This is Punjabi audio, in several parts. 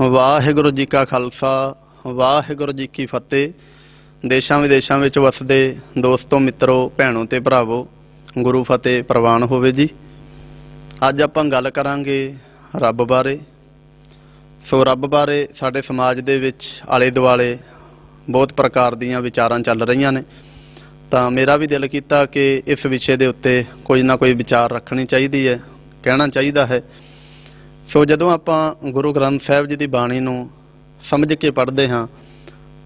ਵਾਹਿਗੁਰੂ ਜੀ ਕਾ ਖਾਲਸਾ, ਵਾਹਿਗੁਰੂ ਜੀ ਕੀ ਫਤਿਹ। ਦੇਸ਼ਾਂ ਵਿਦੇਸ਼ਾਂ ਵਿੱਚ ਵਸਦੇ ਦੋਸਤੋ, ਮਿੱਤਰੋ, ਭੈਣੋ ਤੇ ਭਰਾਵੋ, ਗੁਰੂ ਫਤਿਹ ਪ੍ਰਵਾਨ ਹੋਵੇ ਜੀ। ਅੱਜ ਆਪਾਂ ਗੱਲ ਕਰਾਂਗੇ ਰੱਬ ਬਾਰੇ। ਸੋ ਰੱਬ ਬਾਰੇ ਸਾਡੇ ਸਮਾਜ ਦੇ ਵਿੱਚ ਆਲੇ ਦੁਆਲੇ ਬਹੁਤ ਪ੍ਰਕਾਰ ਦੀਆਂ ਵਿਚਾਰਾਂ ਚੱਲ ਰਹੀਆਂ ਨੇ। ਤਾਂ ਮੇਰਾ ਵੀ ਦਿਲ ਕੀਤਾ ਕਿ ਇਸ ਵਿਸ਼ੇ ਦੇ ਉੱਤੇ ਕੋਈ ਨਾ ਕੋਈ ਵਿਚਾਰ ਰੱਖਣੀ ਚਾਹੀਦੀ ਹੈ, ਕਹਿਣਾ ਚਾਹੀਦਾ ਹੈ। ਸੋ ਜਦੋਂ ਆਪਾਂ ਗੁਰੂ ਗ੍ਰੰਥ ਸਾਹਿਬ ਜੀ ਦੀ ਬਾਣੀ ਨੂੰ ਸਮਝ ਕੇ ਪੜ੍ਹਦੇ ਹਾਂ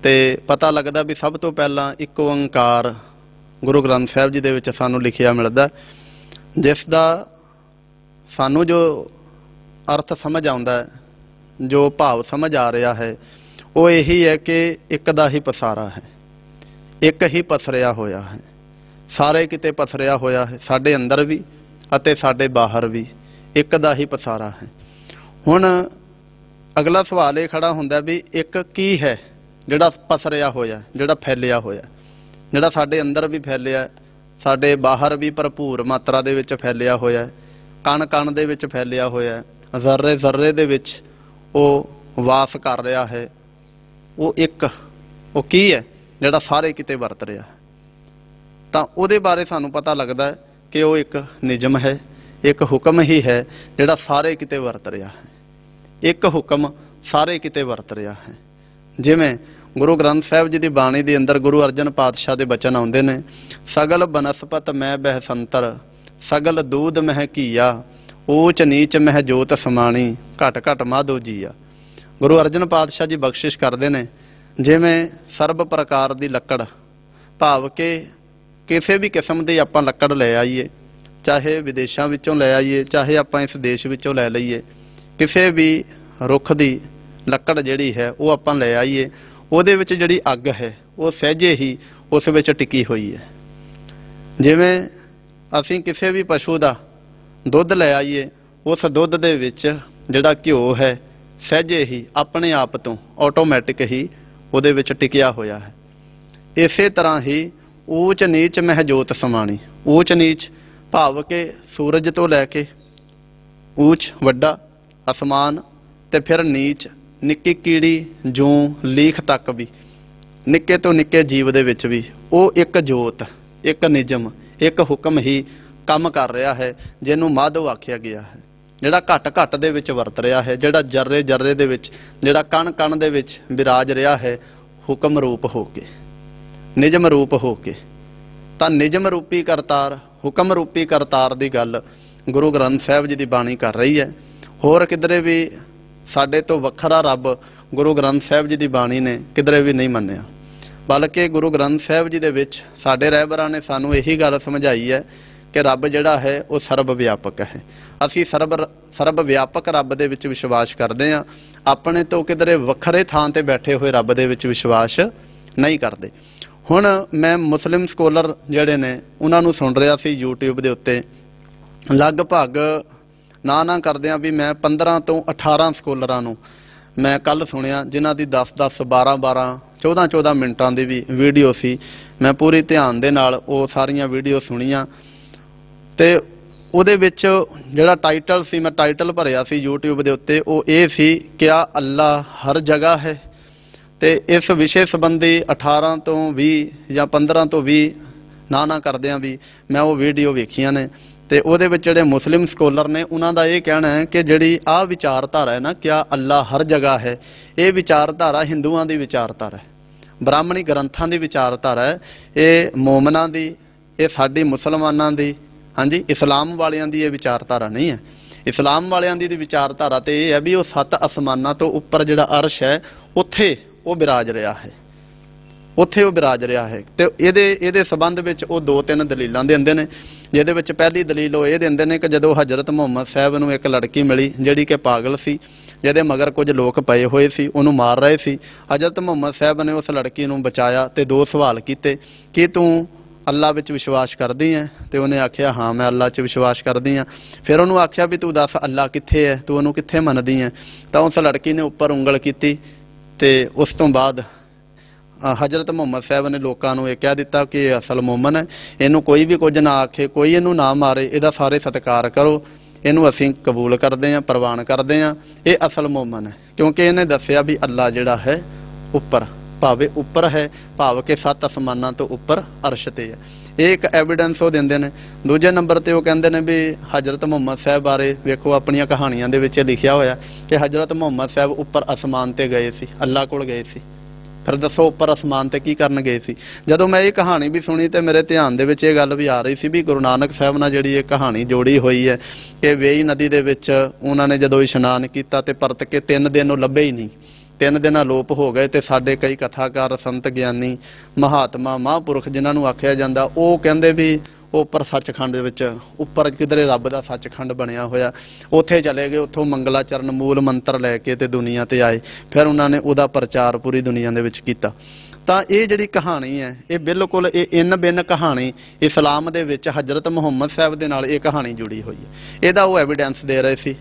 ਤੇ ਪਤਾ ਲੱਗਦਾ ਵੀ ਸਭ ਤੋਂ ਪਹਿਲਾਂ ਇੱਕ ਓੰਕਾਰ ਗੁਰੂ ਗ੍ਰੰਥ ਸਾਹਿਬ ਜੀ ਦੇ ਵਿੱਚ ਸਾਨੂੰ ਲਿਖਿਆ ਮਿਲਦਾ ਜਿਸ ਦਾ ਸਾਨੂੰ ਜੋ ਅਰਥ ਸਮਝ ਆਉਂਦਾ ਜੋ ਭਾਵ ਸਮਝ ਆ ਰਿਹਾ ਹੈ, ਉਹ ਇਹੀ ਹੈ ਕਿ ਇੱਕ ਦਾ ਹੀ ਪਸਾਰਾ ਹੈ, ਇੱਕ ਹੀ ਪਸਰਿਆ ਹੋਇਆ ਹੈ। ਸਾਰੇ ਕਿਤੇ ਪਸਰਿਆ ਹੋਇਆ ਹੈ, ਸਾਡੇ ਅੰਦਰ ਵੀ ਅਤੇ ਸਾਡੇ ਬਾਹਰ ਵੀ ਇੱਕ ਦਾ ਹੀ ਪਸਾਰਾ ਹੈ। ਹੁਣ ਅਗਲਾ ਸਵਾਲ ਇਹ ਖੜਾ ਹੁੰਦਾ ਵੀ ਇੱਕ ਕੀ ਹੈ ਜਿਹੜਾ ਪਸਰਿਆ ਹੋਇਆ, ਜਿਹੜਾ ਫੈਲਿਆ ਹੋਇਆ? ਜਿਹੜਾ ਸਾਡੇ ਅੰਦਰ ਵੀ ਫੈਲਿਆ, ਸਾਡੇ ਬਾਹਰ ਵੀ ਭਰਪੂਰ ਮਾਤਰਾ ਦੇ ਵਿੱਚ ਫੈਲਿਆ ਹੋਇਆ ਹੈ ਕਣ ਕਣ ਦੇ ਵਿੱਚ ਫੈਲਿਆ ਹੋਇਆ ਜ਼ਰਰੇ ਜ਼ਰਰੇ ਦੇ ਵਿੱਚ ਉਹ ਵਾਸ ਕਰ ਰਿਹਾ ਹੈ, ਉਹ ਇੱਕ, ਉਹ ਕੀ ਹੈ ਜਿਹੜਾ ਸਾਰੇ ਕਿਤੇ ਵਰਤ ਰਿਹਾ? ਹੈ ਤਾਂ ਉਹਦੇ ਬਾਰੇ ਸਾਨੂੰ ਪਤਾ ਲੱਗਦਾ ਕਿ ਉਹ ਇੱਕ ਨਿਯਮ ਹੈ, ਇੱਕ ਹੁਕਮ ਹੀ ਹੈ ਜਿਹੜਾ ਸਾਰੇ ਕਿਤੇ ਵਰਤ ਰਿਹਾ ਹੈ। ਇੱਕ ਹੁਕਮ ਸਾਰੇ ਕਿਤੇ ਵਰਤ ਰਿਹਾ ਹੈ। ਜਿਵੇਂ ਗੁਰੂ ਗ੍ਰੰਥ ਸਾਹਿਬ ਜੀ ਦੀ ਬਾਣੀ ਦੇ ਅੰਦਰ ਗੁਰੂ ਅਰਜਨ ਪਾਤਸ਼ਾਹ ਦੇ ਬਚਨ ਆਉਂਦੇ ਨੇ, ਸਗਲ ਬਨਸਪਤ ਮੈਂ ਬਹਿਸੰਤਰ, ਸਗਲ ਦੂਧ ਮਹਿ ਕੀਆ ਊਚ ਨੀਚ ਮਹਿ ਜੋਤ ਸਮਾਣੀ, ਘਟ ਘਟ ਮਾਧੋ ਜੀਆ। ਗੁਰੂ ਅਰਜਨ ਪਾਤਸ਼ਾਹ ਜੀ ਬਖਸ਼ਿਸ਼ ਕਰਦੇ ਨੇ, ਜਿਵੇਂ ਸਰਬ ਪ੍ਰਕਾਰ ਦੀ ਲੱਕੜ, ਭਾਵ ਕਿ ਕਿਸੇ ਵੀ ਕਿਸਮ ਦੀ ਆਪਾਂ ਲੱਕੜ ਲੈ ਆਈਏ, ਚਾਹੇ ਵਿਦੇਸ਼ਾਂ ਵਿੱਚੋਂ ਲੈ ਆਈਏ, ਚਾਹੇ ਆਪਾਂ ਇਸ ਦੇਸ਼ ਵਿੱਚੋਂ ਲੈ ਲਈਏ। ਕਿਸੇ ਵੀ ਰੁੱਖ ਦੀ ਲੱਕੜ ਜਿਹੜੀ ਹੈ, ਉਹ ਆਪਾਂ ਲੈ ਆਈਏ, ਉਹਦੇ ਵਿੱਚ ਜਿਹੜੀ ਅੱਗ ਹੈ, ਉਹ ਸਹਿਜੇ ਹੀ ਉਸ ਵਿੱਚ ਟਿਕੀ ਹੋਈ ਹੈ। ਜਿਵੇਂ ਅਸੀਂ ਕਿਸੇ ਵੀ ਪਸ਼ੂ ਦਾ ਦੁੱਧ ਲੈ ਆਈਏ, ਉਸ ਦੁੱਧ ਦੇ ਵਿੱਚ ਜਿਹੜਾ ਘਿਓ ਹੈ, ਸਹਿਜੇ ਹੀ ਆਪਣੇ ਆਪ ਤੋਂ ਆਟੋਮੈਟਿਕ ਹੀ ਉਹਦੇ ਵਿੱਚ ਟਿਕਿਆ ਹੋਇਆ ਹੈ। ਇਸੇ ਤਰ੍ਹਾਂ ਹੀ ਊਚ ਨੀਚ ਮਹਿਜੋਤ ਸਮਾਣੀ, ਊਚ ਨੀਚ ਭਾਵ ਕਿ ਸੂਰਜ ਤੋਂ ਲੈ ਕੇ ਊਚ ਵੱਡਾ ਅਸਮਾਨ ਤੇ ਫਿਰ ਨੀਚ, ਨਿੱਕੀ ਕੀੜੀ, ਜੂ, ਲੀਖ ਤੱਕ ਵੀ। ਨਿੱਕੇ ਤੋਂ ਨਿੱਕੇ ਜੀਵ ਦੇ ਵਿੱਚ ਵੀ। ਉਹ ਇੱਕ ਜੋਤ, ਇੱਕ ਨਿਯਮ, ਇੱਕ ਹੁਕਮ ਹੀ ਕੰਮ ਕਰ ਰਿਹਾ ਹੈ, ਜਿਹਨੂੰ ਮਾਧਵ ਆਖਿਆ ਗਿਆ ਹੈ। ਜਿਹੜਾ ਘਟ ਘਟ ਦੇ ਵਿੱਚ ਵਰਤ ਰਿਹਾ ਹੈ, ਜਿਹੜਾ ਜਰਰੇ ਜਰਰੇ ਦੇ ਵਿੱਚ, ਜਿਹੜਾ ਕਣ ਕਣ ਦੇ ਵਿੱਚ ਵਿਰਾਜ ਰਿਹਾ ਹੈ, ਹੁਕਮ ਰੂਪ ਹੋ ਕੇ, ਨਿਯਮ ਰੂਪ ਹੋ ਕੇ। ਤਾਂ ਨਿਯਮ ਰੂਪੀ ਕਰਤਾਰ, ਹੁਕਮ ਰੂਪੀ ਕਰਤਾਰ ਦੀ ਗੱਲ ਗੁਰੂ ਗ੍ਰੰਥ ਸਾਹਿਬ ਜੀ ਦੀ ਬਾਣੀ ਕਰ ਰਹੀ ਹੈ। ਹੋਰ ਕਿਧਰੇ ਵੀ ਸਾਡੇ ਤੋਂ ਵੱਖਰਾ ਰੱਬ ਗੁਰੂ ਗ੍ਰੰਥ ਸਾਹਿਬ ਜੀ ਦੀ ਬਾਣੀ ਨੇ ਕਿਧਰੇ ਵੀ ਨਹੀਂ ਮੰਨਿਆ। ਬਲਕਿ ਗੁਰੂ ਗ੍ਰੰਥ ਸਾਹਿਬ ਜੀ ਦੇ ਵਿੱਚ ਸਾਡੇ ਰਹਿਬਰਾਂ ਨੇ ਸਾਨੂੰ ਇਹੀ ਗੱਲ ਸਮਝਾਈ ਹੈ ਕਿ ਰੱਬ ਜਿਹੜਾ ਹੈ ਉਹ ਸਰਬ ਵਿਆਪਕ ਹੈ। ਅਸੀਂ ਸਰਬ ਸਰਬ ਵਿਆਪਕ ਰੱਬ ਦੇ ਵਿੱਚ ਵਿਸ਼ਵਾਸ ਕਰਦੇ ਹਾਂ। ਆਪਣੇ ਤੋਂ ਕਿਧਰੇ ਵੱਖਰੇ ਥਾਂ ਤੇ ਬੈਠੇ ਹੋਏ ਰੱਬ ਦੇ ਵਿੱਚ ਵਿਸ਼ਵਾਸ ਨਹੀਂ ਕਰਦੇ। ਹੁਣ ਮੈਂ ਮੁਸਲਿਮ ਸਕੋਲਰ ਜਿਹੜੇ ਨੇ, ਉਹਨਾਂ ਨੂੰ ਸੁਣ ਰਿਹਾ ਸੀ YouTube ਦੇ ਉੱਤੇ। ਲਗਭਗ ਨਾ ਨਾ ਕਰਦਿਆਂ ਵੀ ਮੈਂ 15 ਤੋਂ 18 ਸਕੋਲਰਾਂ ਨੂੰ ਮੈਂ ਕੱਲ ਸੁਣਿਆ, ਜਿਨ੍ਹਾਂ ਦੀ 10 10 12 12 14 14 ਮਿੰਟਾਂ ਦੀ ਵੀ ਵੀਡੀਓ ਸੀ। ਮੈਂ ਪੂਰੀ ਧਿਆਨ ਦੇ ਨਾਲ ਉਹ ਸਾਰੀਆਂ ਵੀਡੀਓ ਸੁਣੀਆਂ। ਤੇ ਉਹਦੇ ਵਿੱਚ ਜਿਹੜਾ ਟਾਈਟਲ ਸੀ, ਮੈਂ ਟਾਈਟਲ ਭਰਿਆ ਸੀ YouTube ਦੇ ਉੱਤੇ, ਉਹ ਇਹ ਸੀ, ਕਿਆ ਅੱਲਾ ਹਰ ਜਗ੍ਹਾ ਹੈ। ਤੇ ਇਸ ਵਿਸ਼ੇ ਸੰਬੰਧੀ 18 ਤੋਂ 20 ਜਾਂ 15 ਤੋਂ 20 ਨਾ ਨਾ ਕਰਦਿਆਂ ਵੀ ਮੈਂ ਉਹ ਵੀਡੀਓ ਵੇਖੀਆਂ ਨੇ। ਤੇ ਉਹਦੇ ਵਿੱਚ ਜਿਹੜੇ ਮੁਸਲਿਮ ਸਕੋਲਰ ਨੇ, ਉਹਨਾਂ ਦਾ ਇਹ ਕਹਿਣਾ ਹੈ ਕਿ ਜਿਹੜੀ ਆਹ ਵਿਚਾਰਧਾਰਾ ਹੈ ਨਾ, ਕਿਆ ਅੱਲਾ ਹਰ ਜਗ੍ਹਾ ਹੈ, ਇਹ ਵਿਚਾਰਧਾਰਾ ਹਿੰਦੂਆਂ ਦੀ ਵਿਚਾਰਧਾਰਾ ਹੈ। ਬ੍ਰਾਹਮਣੀ ਗ੍ਰੰਥਾਂ ਦੀ ਵਿਚਾਰਧਾਰਾ ਹੈ, ਇਹ ਮੂਮਨਾਂ ਦੀ, ਇਹ ਸਾਡੀ ਮੁਸਲਮਾਨਾਂ ਦੀ, ਹਾਂਜੀ, ਇਸਲਾਮ ਵਾਲਿਆਂ ਦੀ ਇਹ ਵਿਚਾਰਧਾਰਾ ਨਹੀਂ ਹੈ। ਇਸਲਾਮ ਵਾਲਿਆਂ ਦੀ ਦੀ ਵਿਚਾਰਧਾਰਾ ਤੇ ਇਹ ਹੈ ਵੀ ਉਹ ਸੱਤ ਅਸਮਾਨਾਂ ਤੋਂ ਉੱਪਰ ਜਿਹੜਾ ਅਰਸ਼ ਹੈ, ਉੱਥੇ ਉਹ ਬਿਰਾਜ ਰਿਹਾ ਹੈ। ਉੱਥੇ ਉਹ ਬਿਰਾਜ ਰਿਹਾ ਹੈ। ਤੇ ਇਹਦੇ ਇਹਦੇ ਸਬੰਧ ਵਿੱਚ ਉਹ ਦੋ ਤਿੰਨ ਦਲੀਲਾਂ ਦਿੰਦੇ ਨੇ। ਜਿਹਦੇ ਵਿੱਚ ਪਹਿਲੀ ਦਲੀਲ ਉਹ ਇਹ ਦਿੰਦੇ ਨੇ ਕਿ ਜਦੋਂ ਹਜ਼ਰਤ ਮੁਹੰਮਦ ਸਾਹਿਬ ਨੂੰ ਇੱਕ ਲੜਕੀ ਮਿਲੀ, ਜਿਹੜੀ ਕਿ ਪਾਗਲ ਸੀ, ਜਿਹਦੇ ਮਗਰ ਕੁਝ ਲੋਕ ਪਏ ਹੋਏ ਸੀ, ਉਹਨੂੰ ਮਾਰ ਰਹੇ ਸੀ, ਹਜ਼ਰਤ ਮੁਹੰਮਦ ਸਾਹਿਬ ਨੇ ਉਸ ਲੜਕੀ ਨੂੰ ਬਚਾਇਆ ਤੇ ਦੋ ਸਵਾਲ ਕੀਤੇ, ਕਿ ਤੂੰ ਅੱਲਾ ਵਿੱਚ ਵਿਸ਼ਵਾਸ ਕਰਦੀ ਹੈ? ਤੇ ਉਹਨੇ ਆਖਿਆ, ਹਾਂ, ਮੈਂ ਅੱਲਾ 'ਚ ਵਿਸ਼ਵਾਸ ਕਰਦੀ ਹਾਂ। ਫਿਰ ਉਹਨੂੰ ਆਖਿਆ ਵੀ, ਤੂੰ ਦੱਸ ਅੱਲਾ ਕਿੱਥੇ ਹੈ? ਤੂੰ ਉਹਨੂੰ ਕਿੱਥੇ ਮੰਨਦੀ ਹੈ? ਤਾਂ ਉਸ ਲੜਕੀ ਨੇ ਉੱਪਰ ਉਂਗਲ ਕੀਤੀ ਤੇ ਉਸ ਤੋਂ ਬਾਅਦ ਹਜ਼ਰਤ ਮੁਹੰਮਦ ਸਾਹਿਬ ਨੇ ਲੋਕਾਂ ਨੂੰ ਇਹ ਕਹਿ ਦਿੱਤਾ ਕਿ ਇਹ ਅਸਲ ਮੂਮਨ ਹੈ। ਇਹਨੂੰ ਕੋਈ ਵੀ ਕੁਝ ਨਾ ਆਖੇ, ਕੋਈ ਇਹਨੂੰ ਨਾ ਮਾਰੇ, ਇਹਦਾ ਸਾਰੇ ਸਤਿਕਾਰ ਕਰੋ। ਇਹਨੂੰ ਅਸੀਂ ਕਬੂਲ ਕਰਦੇ ਹਾਂ, ਪ੍ਰਵਾਨ ਕਰਦੇ ਹਾਂ। ਇਹ ਅਸਲ ਮੂਮਨ ਹੈ। ਕਿਉਂਕਿ ਇਹਨੇ ਦੱਸਿਆ ਵੀ ਅੱਲਾ ਜਿਹੜਾ ਹੈ, ਉੱਪਰ, ਭਾਵੇਂ ਉੱਪਰ ਹੈ, ਭਾਵ ਕਿ ਸੱਤ ਅਸਮਾਨਾਂ ਤੋਂ ਉੱਪਰ ਅਰਸ਼ ਤੇ ਹੈ। ਇਹ ਇੱਕ ਐਵੀਡੈਂਸ ਉਹ ਦਿੰਦੇ ਨੇ। ਦੂਜੇ ਨੰਬਰ ਤੇ ਉਹ ਕਹਿੰਦੇ ਨੇ ਵੀ ਹਜ਼ਰਤ ਮੁਹੰਮਦ ਸਾਹਿਬ ਬਾਰੇ ਵੇਖੋ, ਆਪਣੀਆਂ ਕਹਾਣੀਆਂ ਦੇ ਵਿੱਚ ਇਹ ਲਿਖਿਆ ਹੋਇਆ ਕਿ ਹਜ਼ਰਤ ਮੁਹੰਮਦ ਸਾਹਿਬ ਉੱਪਰ ਅਸਮਾਨ ਤੇ ਗਏ ਸੀ, ਅੱਲਾ ਕੋਲ ਗਏ ਸੀ। ਫਿਰ ਦੱਸੋ ਉੱਪਰ ਅਸਮਾਨ ਤੇ ਕੀ ਕਰਨ ਗਏ ਸੀ? ਜਦੋਂ ਮੈਂ ਇਹ ਕਹਾਣੀ ਵੀ ਸੁਣੀ ਤੇ ਮੇਰੇ ਧਿਆਨ ਦੇ ਵਿੱਚ ਇਹ ਗੱਲ ਵੀ ਆ ਰਹੀ ਸੀ ਵੀ ਗੁਰੂ ਨਾਨਕ ਸਾਹਿਬ ਨਾਲ ਜਿਹੜੀ ਇਹ ਕਹਾਣੀ ਜੋੜੀ ਹੋਈ ਹੈ ਕਿ ਵੇਈ ਨਦੀ ਦੇ ਵਿੱਚ ਉਹਨਾਂ ਨੇ ਜਦੋਂ ਇਸ਼ਨਾਨ ਕੀਤਾ ਤੇ ਪਰਤ ਕੇ ਤਿੰਨ ਦਿਨ ਉਹ ਲੱਭੇ ਹੀ ਨਹੀਂ। ਤਿੰਨ ਦਿਨ ਅਲੋਪ ਹੋ ਗਏ ਤੇ ਸਾਡੇ ਕਈ ਕਥਾਕਾਰ, ਸੰਤ, ਗਿਆਨੀ, ਮਹਾਤਮਾ, ਮਹਾਂਪੁਰਖ ਜਿਨ੍ਹਾਂ ਨੂੰ ਆਖਿਆ ਜਾਂਦਾ, ਉਹ ਕਹਿੰਦੇ ਵੀ ਉਹ ਉੱਪਰ ਸੱਚਖੰਡ ਦੇ ਵਿੱਚ, ਉੱਪਰ ਕਿਧਰੇ ਰੱਬ ਦਾ ਸੱਚਖੰਡ ਬਣਿਆ ਹੋਇਆ। ਉੱਥੇ ਚਲੇ ਗਏ, ਉੱਥੋਂ ਮੰਗਲਾਚਰਨ ਮੂਲ ਮੰਤਰ ਲੈ ਕੇ ਤੇ ਦੁਨੀਆ ਤੇ ਆਏ। ਫਿਰ ਉਹਨਾਂ ਨੇ ਉਹਦਾ ਪ੍ਰਚਾਰ ਪੂਰੀ ਦੁਨੀਆ ਦੇ ਵਿੱਚ ਕੀਤਾ। ਤਾਂ ਇਹ ਜਿਹੜੀ ਕਹਾਣੀ ਹੈ, ਇਹ ਬਿਲਕੁਲ ਇਹ ਇਨ ਬਿਨ ਕਹਾਣੀ, ਇਸਲਾਮ ਦੇ ਵਿੱਚ ਹਜ਼ਰਤ ਮੁਹੰਮਦ ਸਾਹਿਬ ਦੇ ਨਾਲ ਇਹ ਕਹਾਣੀ ਜੁੜੀ ਹੋਈ ਹੈ। ਇਹਦਾ ਉਹ ਐਵੀਡੈਂਸ ਦੇ ਰਹੇ ਸੀ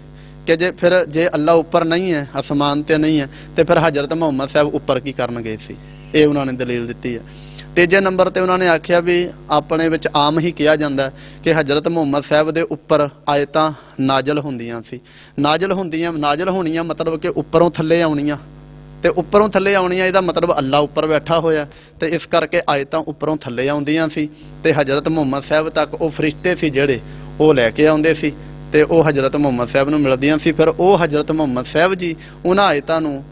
ਕਿ ਜੇ ਫਿਰ ਜੇ ਅੱਲਾ ਉੱਪਰ ਨਹੀਂ ਹੈ, ਅਸਮਾਨ ਤੇ ਨਹੀਂ ਹੈ, ਤੇ ਫਿਰ ਹਜ਼ਰਤ ਮੁਹੰਮਦ ਸਾਹਿਬ ਉੱਪਰ ਕੀ ਕਰਨ ਗਏ ਸੀ? ਇਹ ਉਹਨਾਂ ਨੇ ਦਲੀਲ ਦਿੱਤੀ ਹੈ। ਤੀਜੇ ਨੰਬਰ ਤੇ ਉਹਨਾਂ ਨੇ ਆਖਿਆ ਵੀ ਆਪਣੇ ਵਿੱਚ ਆਮ ਹੀ ਕਿਹਾ ਜਾਂਦਾ ਕਿ ਹਜ਼ਰਤ ਮੁਹੰਮਦ ਸਾਹਿਬ ਦੇ ਉੱਪਰ ਆਇਤਾਂ ਨਾਜ਼ਲ ਹੁੰਦੀਆਂ ਸੀ। ਨਾਜ਼ਲ ਹੁੰਦੀਆਂ, ਨਾਜ਼ਲ ਹੋਣੀਆਂ ਮਤਲਬ ਕਿ ਉੱਪਰੋਂ ਥੱਲੇ ਆਉਣੀਆਂ। ਤੇ ਉੱਪਰੋਂ ਥੱਲੇ ਆਉਣੀਆਂ, ਇਹਦਾ ਮਤਲਬ ਅੱਲਾ ਉੱਪਰ ਬੈਠਾ ਹੋਇਆ ਤੇ ਇਸ ਕਰਕੇ ਆਇਤਾਂ ਉੱਪਰੋਂ ਥੱਲੇ ਆਉਂਦੀਆਂ ਸੀ। ਤੇ ਹਜ਼ਰਤ ਮੁਹੰਮਦ ਸਾਹਿਬ ਤੱਕ ਉਹ ਫਰਿਸ਼ਤੇ ਸੀ ਜਿਹੜੇ ਉਹ ਲੈ ਕੇ ਆਉਂਦੇ ਸੀ। ਤੇ ਉਹ ਹਜ਼ਰਤ ਮੁਹੰਮਦ ਸਾਹਿਬ ਨੂੰ ਮਿਲਦੀਆਂ ਸੀ। ਫਿਰ ਉਹ ਹਜ਼ਰਤ ਮੁਹੰਮਦ ਸਾਹਿਬ ਜੀ, ਉਹਨਾਂ ਆਇਤਾਂ ਨੂੰ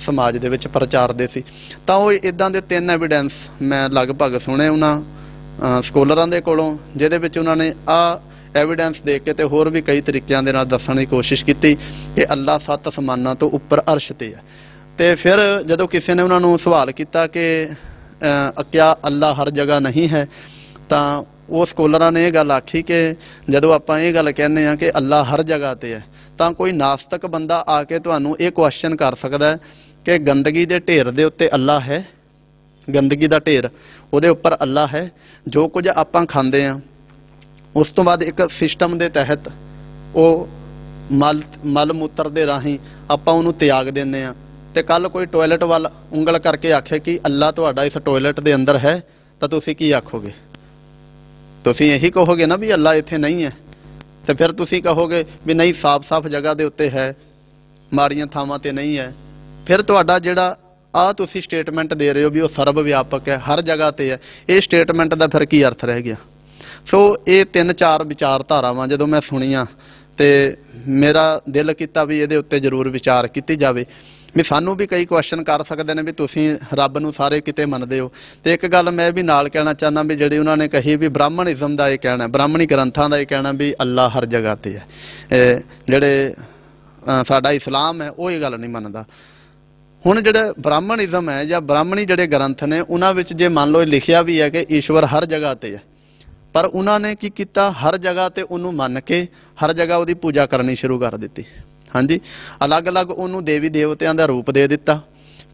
ਸਮਾਜ ਦੇ ਵਿੱਚ ਪ੍ਰਚਾਰਦੇ ਸੀ। ਤਾਂ ਉਹ ਇਦਾਂ ਦੇ ਤਿੰਨ ਐਵੀਡੈਂਸ ਮੈਂ ਲਗਭਗ ਸੁਣੇ ਉਹਨਾਂ ਅ, ਸਕੋਲਰਾਂ ਦੇ ਕੋਲੋਂ ਜਿਹਦੇ ਵਿੱਚ ਉਹਨਾਂ ਨੇ ਆ ਐਵੀਡੈਂਸ ਦੇ ਕੇ ਤੇ ਹੋਰ ਵੀ ਕਈ ਤਰੀਕਿਆਂ ਦੇ ਨਾਲ ਦੱਸਣ ਦੀ ਕੋਸ਼ਿਸ਼ ਕੀਤੀ ਕਿ ਅੱਲਾ ਸੱਤ ਅਸਮਾਨਾਂ ਤੋਂ ਉੱਪਰ ਅਰਸ਼ ਤੇ ਹੈ। ਤੇ ਫਿਰ ਜਦੋਂ ਕਿਸੇ ਨੇ ਉਹਨਾਂ ਨੂੰ ਸਵਾਲ ਕੀਤਾ ਕਿ ਕਿਆ ਅੱਲਾ ਹਰ ਜਗ੍ਹਾ ਨਹੀਂ ਹੈ ਤਾਂ ਉਹ ਸਕੋਲਰਾਂ ਨੇ ਇਹ ਗੱਲ ਆਖੀ ਕਿ ਜਦੋਂ ਆਪਾਂ ਇਹ ਗੱਲ ਕਹਿੰਦੇ ਆ ਕਿ ਅੱਲਾ ਹਰ ਜਗ੍ਹਾ ਤੇ ਹੈ ਤਾਂ ਕੋਈ ਨਾਸਤਕ ਬੰਦਾ ਆ ਕੇ ਤੁਹਾਨੂੰ ਇਹ ਕੁਐਸਚਨ ਕਰ ਸਕਦਾ ਹੈ ਕਿ ਗੰਦਗੀ ਦੇ ਢੇਰ ਦੇ ਉੱਤੇ ਅੱਲਾ ਹੈ, ਗੰਦਗੀ ਦਾ ਢੇਰ, ਉਹਦੇ ਉੱਪਰ ਅੱਲਾ ਹੈ, ਜੋ ਕੁਝ ਆਪਾਂ ਖਾਂਦੇ ਆ, ਉਸ ਤੋਂ ਬਾਅਦ ਇੱਕ ਸਿਸਟਮ ਦੇ ਤਹਿਤ ਉਹ ਮਲ ਮਲ ਮੂਤਰ ਦੇ ਰਾਹੀਂ ਆਪਾਂ ਉਹਨੂੰ ਤਿਆਗ ਦਿੰਦੇ ਆ। ਤੇ ਕੱਲ ਕੋਈ ਟਾਇਲਟ ਵੱਲ ਉਂਗਲ ਕਰਕੇ ਆਖੇ ਕਿ ਅੱਲਾ ਤੁਹਾਡਾ ਇਸ ਟਾਇਲਟ ਦੇ ਅੰਦਰ ਹੈ, ਤਾਂ ਤੁਸੀਂ ਕੀ ਆਖੋਗੇ? ਤੁਸੀਂ ਇਹੀ ਕਹੋਗੇ ਨਾ ਵੀ ਅੱਲਾ ਇੱਥੇ ਨਹੀਂ ਹੈ। ਤੇ ਫਿਰ ਤੁਸੀਂ ਕਹੋਗੇ ਵੀ ਨਹੀਂ, ਸਾਫ਼-ਸਾਫ਼ ਜਗ੍ਹਾ ਦੇ ਉੱਤੇ ਹੈ, ਮਾੜੀਆਂ ਥਾਵਾਂ ਤੇ ਨਹੀਂ ਹੈ। ਫਿਰ ਤੁਹਾਡਾ ਜਿਹੜਾ ਆ ਤੁਸੀਂ ਸਟੇਟਮੈਂਟ ਦੇ ਰਹੇ ਹੋ ਵੀ ਉਹ ਸਰਬ ਵਿਆਪਕ ਹੈ, ਹਰ ਜਗ੍ਹਾ ਤੇ ਹੈ। ਇਹ ਸਟੇਟਮੈਂਟ ਦਾ ਫਿਰ ਕੀ ਅਰਥ ਰਹਿ ਗਿਆ? ਸੋ ਇਹ ਤਿੰਨ ਚਾਰ ਵਿਚਾਰਧਾਰਾਵਾਂ ਜਦੋਂ ਮੈਂ ਸੁਣੀਆਂ ਤੇ ਮੇਰਾ ਦਿਲ ਕੀਤਾ ਵੀ ਇਹਦੇ ਉੱਤੇ ਜ਼ਰੂਰ ਵਿਚਾਰ ਕੀਤੀ ਜਾਵੇ। ਵੀ ਸਾਨੂੰ ਵੀ ਕਈ ਕੁਐਸਚਨ ਕਰ ਸਕਦੇ ਨੇ ਵੀ ਤੁਸੀਂ ਰੱਬ ਨੂੰ ਸਾਰੇ ਕਿਤੇ ਮੰਨਦੇ ਹੋ। ਤੇ ਇੱਕ ਗੱਲ ਮੈਂ ਵੀ ਨਾਲ ਕਹਿਣਾ ਚਾਹੁੰਦਾ ਵੀ ਜਿਹੜੀ ਉਹਨਾਂ ਨੇ ਕਹੀ ਵੀ ਬ੍ਰਾਹਮਣਿਜ਼ਮ ਦਾ ਇਹ ਕਹਿਣਾ, ਬ੍ਰਾਹਮਣੀ ਗ੍ਰੰਥਾਂ ਦਾ ਇਹ ਕਹਿਣਾ ਵੀ ਅੱਲਾ ਹਰ ਜਗ੍ਹਾ ਤੇ ਹੈ। ਇਹ ਜਿਹੜੇ ਸਾਡਾ ਇਸਲਾਮ ਹੈ, ਉਹ ਇਹ ਗੱਲ ਨਹੀਂ ਮੰਨਦਾ। ਹੁਣ ਜਿਹੜਾ ਬ੍ਰਾਹਮਣਿਜ਼ਮ ਹੈ ਜਾਂ ਬ੍ਰਾਹਮਣੀ ਜਿਹੜੇ ਗ੍ਰੰਥ ਨੇ, ਉਹਨਾਂ ਵਿੱਚ ਜੇ ਮੰਨ ਲਓ ਲਿਖਿਆ ਵੀ ਹੈ ਕਿ ਈਸ਼ਵਰ ਹਰ ਜਗ੍ਹਾ ਤੇ ਹੈ, ਪਰ ਉਹਨਾਂ ਨੇ ਕੀ ਕੀਤਾ? ਹਰ ਜਗ੍ਹਾ ਤੇ ਉਹਨੂੰ ਮੰਨ ਕੇ ਹਰ ਜਗ੍ਹਾ ਉਹਦੀ ਪੂਜਾ ਕਰਨੀ ਸ਼ੁਰੂ ਕਰ ਦਿੱਤੀ। ਹਾਂਜੀ? ਅਲੱਗ-ਅਲੱਗ ਉਹਨੂੰ ਦੇਵੀ ਦੇਵਤਿਆਂ ਦਾ ਰੂਪ ਦੇ ਦਿੱਤਾ।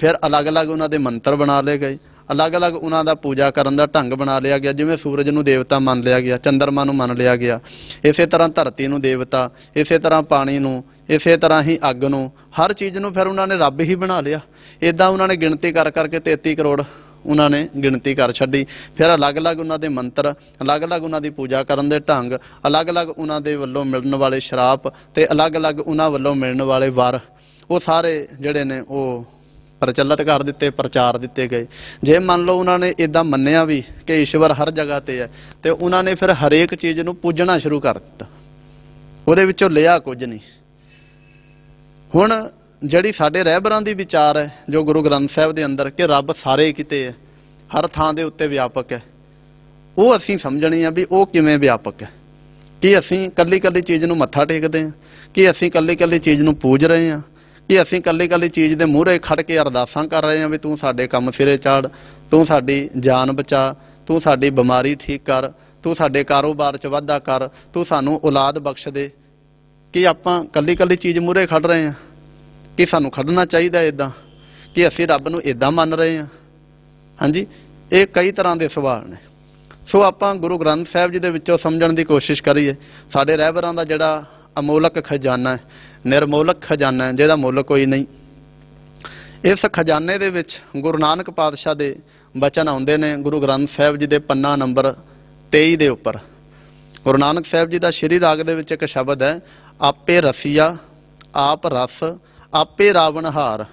ਫਿਰ ਅਲੱਗ-ਅਲੱਗ ਉਹਨਾਂ ਦੇ ਮੰਤਰ ਬਣਾ ਲਏ ਗਏ। ਅਲੱਗ-ਅਲੱਗ ਉਹਨਾਂ ਦਾ ਪੂਜਾ ਕਰਨ ਦਾ ਢੰਗ ਬਣਾ ਲਿਆ ਗਿਆ, ਜਿਵੇਂ ਸੂਰਜ ਨੂੰ ਦੇਵਤਾ ਮੰਨ ਲਿਆ ਗਿਆ, ਚੰਦਰਮਾ ਨੂੰ ਮੰਨ ਲਿਆ ਗਿਆ, ਇਸੇ ਤਰ੍ਹਾਂ ਧਰਤੀ ਨੂੰ ਦੇਵਤਾ, ਇਸੇ ਤਰ੍ਹਾਂ ਪਾਣੀ ਨੂੰ, ਇਸੇ ਤਰ੍ਹਾਂ ਹੀ ਅੱਗ ਨੂੰ, ਹਰ ਚੀਜ਼ ਨੂੰ ਫਿਰ ਉਹਨਾਂ ਨੇ ਰੱਬ ਹੀ ਬਣਾ ਲਿਆ। ਇਦਾਂ ਉਹਨਾਂ ਨੇ ਗਿਣਤੀ ਕਰ ਕਰਕੇ 33 ਕਰੋੜ ਉਹਨਾਂ ਨੇ ਗਿਣਤੀ ਕਰ ਛੱਡੀ। ਫਿਰ ਅਲੱਗ-ਅਲੱਗ ਉਹਨਾਂ ਦੇ ਮੰਤਰ, ਅਲੱਗ-ਅਲੱਗ ਉਹਨਾਂ ਦੀ ਪੂਜਾ ਕਰਨ ਦੇ ਢੰਗ, ਅਲੱਗ-ਅਲੱਗ ਉਹਨਾਂ ਦੇ ਵੱਲੋਂ ਮਿਲਣ ਵਾਲੇ ਸ਼ਰਾਪ ਤੇ ਅਲੱਗ-ਅਲੱਗ ਉਹਨਾਂ ਵੱਲੋਂ ਮਿਲਣ ਵਾਲੇ ਵਰ, ਉਹ ਸਾਰੇ ਜਿਹੜੇ ਨੇ ਉਹ ਪ੍ਰਚਲਿਤ ਕਰ ਦਿੱਤੇ, ਪ੍ਰਚਾਰ ਦਿੱਤੇ ਗਏ। ਜੇ ਮੰਨ ਲਓ ਉਹਨਾਂ ਨੇ ਇਦਾਂ ਮੰਨਿਆ ਵੀ ਕਿ ਈਸ਼ਵਰ ਹਰ ਜਗ੍ਹਾ ਤੇ ਹੈ, ਤੇ ਉਹਨਾਂ ਨੇ ਫਿਰ ਹਰੇਕ ਚੀਜ਼ ਨੂੰ ਪੂਜਣਾ ਸ਼ੁਰੂ ਕਰ ਦਿੱਤਾ। ਉਹਦੇ ਵਿੱਚੋਂ ਲਿਆ ਕੁਝ ਨਹੀਂ। ਹੁਣ ਜਿਹੜੀ ਸਾਡੇ ਰਹਿਬਰਾਂ ਦੀ ਵਿਚਾਰ ਹੈ, ਜੋ ਗੁਰੂ ਗ੍ਰੰਥ ਸਾਹਿਬ ਦੇ ਅੰਦਰ, ਕਿ ਰੱਬ ਸਾਰੇ ਕਿਤੇ ਹੈ, ਹਰ ਥਾਂ ਦੇ ਉੱਤੇ ਵਿਆਪਕ ਹੈ, ਉਹ ਅਸੀਂ ਸਮਝਣੀ ਆ ਵੀ ਉਹ ਕਿਵੇਂ ਵਿਆਪਕ ਹੈ। ਕਿ ਅਸੀਂ ਕੱਲੀ ਕੱਲੀ ਚੀਜ਼ ਨੂੰ ਮੱਥਾ ਟੇਕਦੇ ਹਾਂ, ਕਿ ਅਸੀਂ ਕੱਲੀ ਕੱਲੀ ਚੀਜ਼ ਨੂੰ ਪੂਜ ਰਹੇ ਹਾਂ ਕਿ ਅਸੀਂ ਕੱਲੀ ਕੱਲੀ ਚੀਜ਼ ਦੇ ਮੂਹਰੇ ਖੜ ਕੇ ਅਰਦਾਸਾਂ ਕਰ ਰਹੇ ਹਾਂ ਵੀ ਤੂੰ ਸਾਡੇ ਕੰਮ ਸਿਰੇ ਚਾੜ, ਤੂੰ ਸਾਡੀ ਜਾਨ ਬਚਾ, ਤੂੰ ਸਾਡੀ ਬਿਮਾਰੀ ਠੀਕ ਕਰ, ਤੂੰ ਸਾਡੇ ਕਾਰੋਬਾਰ 'ਚ ਵਾਧਾ ਕਰ, ਤੂੰ ਸਾਨੂੰ ਔਲਾਦ ਬਖਸ਼ ਦੇ। ਕਿ ਆਪਾਂ ਕੱਲੀ ਕੱਲੀ ਚੀਜ਼ ਮੂਹਰੇ ਖੜ ਰਹੇ ਹਾਂ? ਕਿ ਸਾਨੂੰ ਖੜਨਾ ਚਾਹੀਦਾ ਇਦਾਂ ਕਿ ਅਸੀਂ ਰੱਬ ਨੂੰ ਇਦਾਂ ਮੰਨ ਰਹੇ ਹਾਂ? ਹਾਂਜੀ, ਇਹ ਕਈ ਤਰ੍ਹਾਂ ਦੇ ਸਵਾਲ ਨੇ। ਸੋ ਆਪਾਂ ਗੁਰੂ ਗ੍ਰੰਥ ਸਾਹਿਬ ਜੀ ਦੇ ਵਿੱਚੋਂ ਸਮਝਣ ਦੀ ਕੋਸ਼ਿਸ਼ ਕਰੀਏ। ਸਾਡੇ ਰਹਿਬਰਾਂ ਦਾ ਜਿਹੜਾ ਅਮੋਲਕ ਖਜ਼ਾਨਾ ਹੈ ਨਿਰਮੋਲਕ ਖਜ਼ਾਨਾ ਜਿਹਦਾ ਮੁੱਲ ਕੋਈ ਨਹੀਂ। ਇਸ ਖਜ਼ਾਨੇ ਦੇ ਵਿੱਚ ਗੁਰੂ ਨਾਨਕ ਪਾਤਸ਼ਾਹ ਦੇ ਬਚਨ ਆਉਂਦੇ ਨੇ, ਗੁਰੂ ਗ੍ਰੰਥ ਸਾਹਿਬ ਜੀ ਦੇ ਪੰਨਾ ਨੰਬਰ 23 ਦੇ ਉੱਪਰ। ਗੁਰੂ ਨਾਨਕ ਸਾਹਿਬ ਜੀ ਦਾ ਸ਼੍ਰੀ ਰਾਗ ਦੇ ਵਿੱਚ ਇੱਕ ਸ਼ਬਦ ਹੈ, ਆਪੇ ਰਸੀਆ, ਆਪ ਰਸ, ਆਪੇ ਰਾਵਣ ਹਾਰ,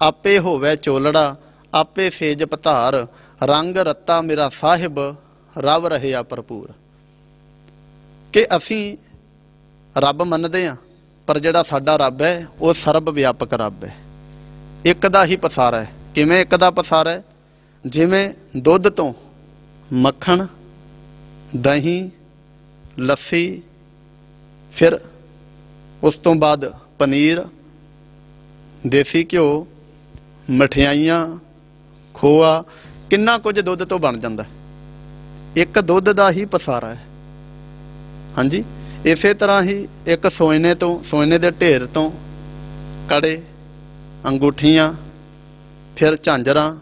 ਆਪੇ ਹੋਵੇ ਚੋਲੜਾ, ਆਪੇ ਸੇਜ ਪਧਾਰ, ਰੰਗ ਰੱਤਾ ਮੇਰਾ ਸਾਹਿਬ, ਰਵ ਰਹਿਆ ਭਰਪੂਰ। ਕਿ ਅਸੀਂ ਰੱਬ ਮੰਨਦੇ ਆ ਪਰ ਜਿਹੜਾ ਸਾਡਾ ਰੱਬ ਹੈ, ਉਹ ਸਰਬ ਵਿਆਪਕ ਰੱਬ ਹੈ। ਇੱਕ ਦਾ ਹੀ ਪਸਾਰਾ ਹੈ। ਕਿਵੇਂ ਇੱਕ ਦਾ ਪਸਾਰਾ ਹੈ? ਜਿਵੇਂ ਦੁੱਧ ਤੋਂ ਮੱਖਣ, ਦਹੀਂ, ਲੱਸੀ, ਫਿਰ ਉਸ ਤੋਂ ਬਾਅਦ ਪਨੀਰ, ਦੇਸੀ ਘਿਓ, ਮਠਿਆਈਆਂ, ਖੋਆ, ਕਿੰਨਾ ਕੁਝ ਦੁੱਧ ਤੋਂ ਬਣ ਜਾਂਦਾ ਇੱਕ ਦੁੱਧ ਦਾ ਹੀ ਪਸਾਰਾ ਹੈ। ਹਾਂਜੀ? ਇਸੇ ਤਰ੍ਹਾਂ ਹੀ ਇੱਕ ਸੋਇਨੇ ਤੋਂ, ਸੋਇਨੇ ਦੇ ਢੇਰ ਤੋਂ ਕੜੇ, ਅੰਗੂਠੀਆਂ, ਫਿਰ ਝਾਂਜਰਾਂ,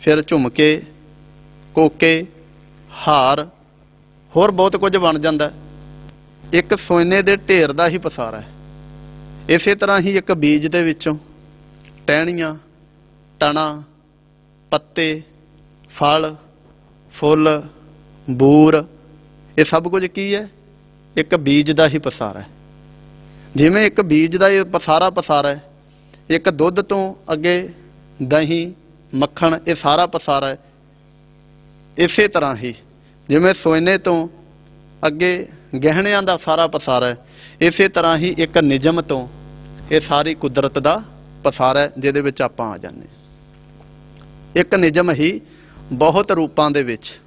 ਫਿਰ ਝੁਮਕੇ, ਕੋਕੇ, ਹਾਰ, ਹੋਰ ਬਹੁਤ ਕੁਝ ਬਣ ਜਾਂਦਾ। ਇੱਕ ਸੋਨੇ ਦੇ ਢੇਰ ਦਾ ਹੀ ਪਸਾਰਾ ਹੈ। ਇਸੇ ਤਰ੍ਹਾਂ ਹੀ ਇੱਕ ਬੀਜ ਦੇ ਵਿੱਚੋਂ ਟਹਿਣੀਆਂ ਤਣਾ ਪੱਤੇ, ਫਲ, ਫੁੱਲ, ਬੂਰ, ਇਹ ਸਭ ਕੁਝ ਕੀ ਹੈ? ਇੱਕ ਬੀਜ ਦਾ ਹੀ ਪਸਾਰਾ ਹੈ ਜਿਵੇਂ ਇੱਕ ਬੀਜ ਦਾ ਇਹ ਪਸਾਰਾ ਪਸਾਰਾ ਹੈ, ਇੱਕ ਦੁੱਧ ਤੋਂ ਅੱਗੇ ਦਹੀਂ, ਮੱਖਣ, ਇਹ ਸਾਰਾ ਪਸਾਰਾ ਹੈ ਇਸੇ ਤਰ੍ਹਾਂ ਹੀ ਜਿਵੇਂ ਸੋਨੇ ਤੋਂ ਅੱਗੇ ਗਹਿਣਿਆਂ ਦਾ ਸਾਰਾ ਪਸਾਰਾ ਹੈ, ਇਸੇ ਤਰ੍ਹਾਂ ਹੀ ਇੱਕ ਨਿਯਮ ਤੋਂ ਇਹ ਸਾਰੀ ਕੁਦਰਤ ਦਾ ਪਸਾਰਾ ਹੈ, ਜਿਹਦੇ ਵਿੱਚ ਆਪਾਂ ਆ ਜਾਂਦੇ ਹਾਂ। ਇੱਕ ਨਿਯਮ ਹੀ ਬਹੁਤ ਰੂਪਾਂ ਦੇ ਵਿੱਚ,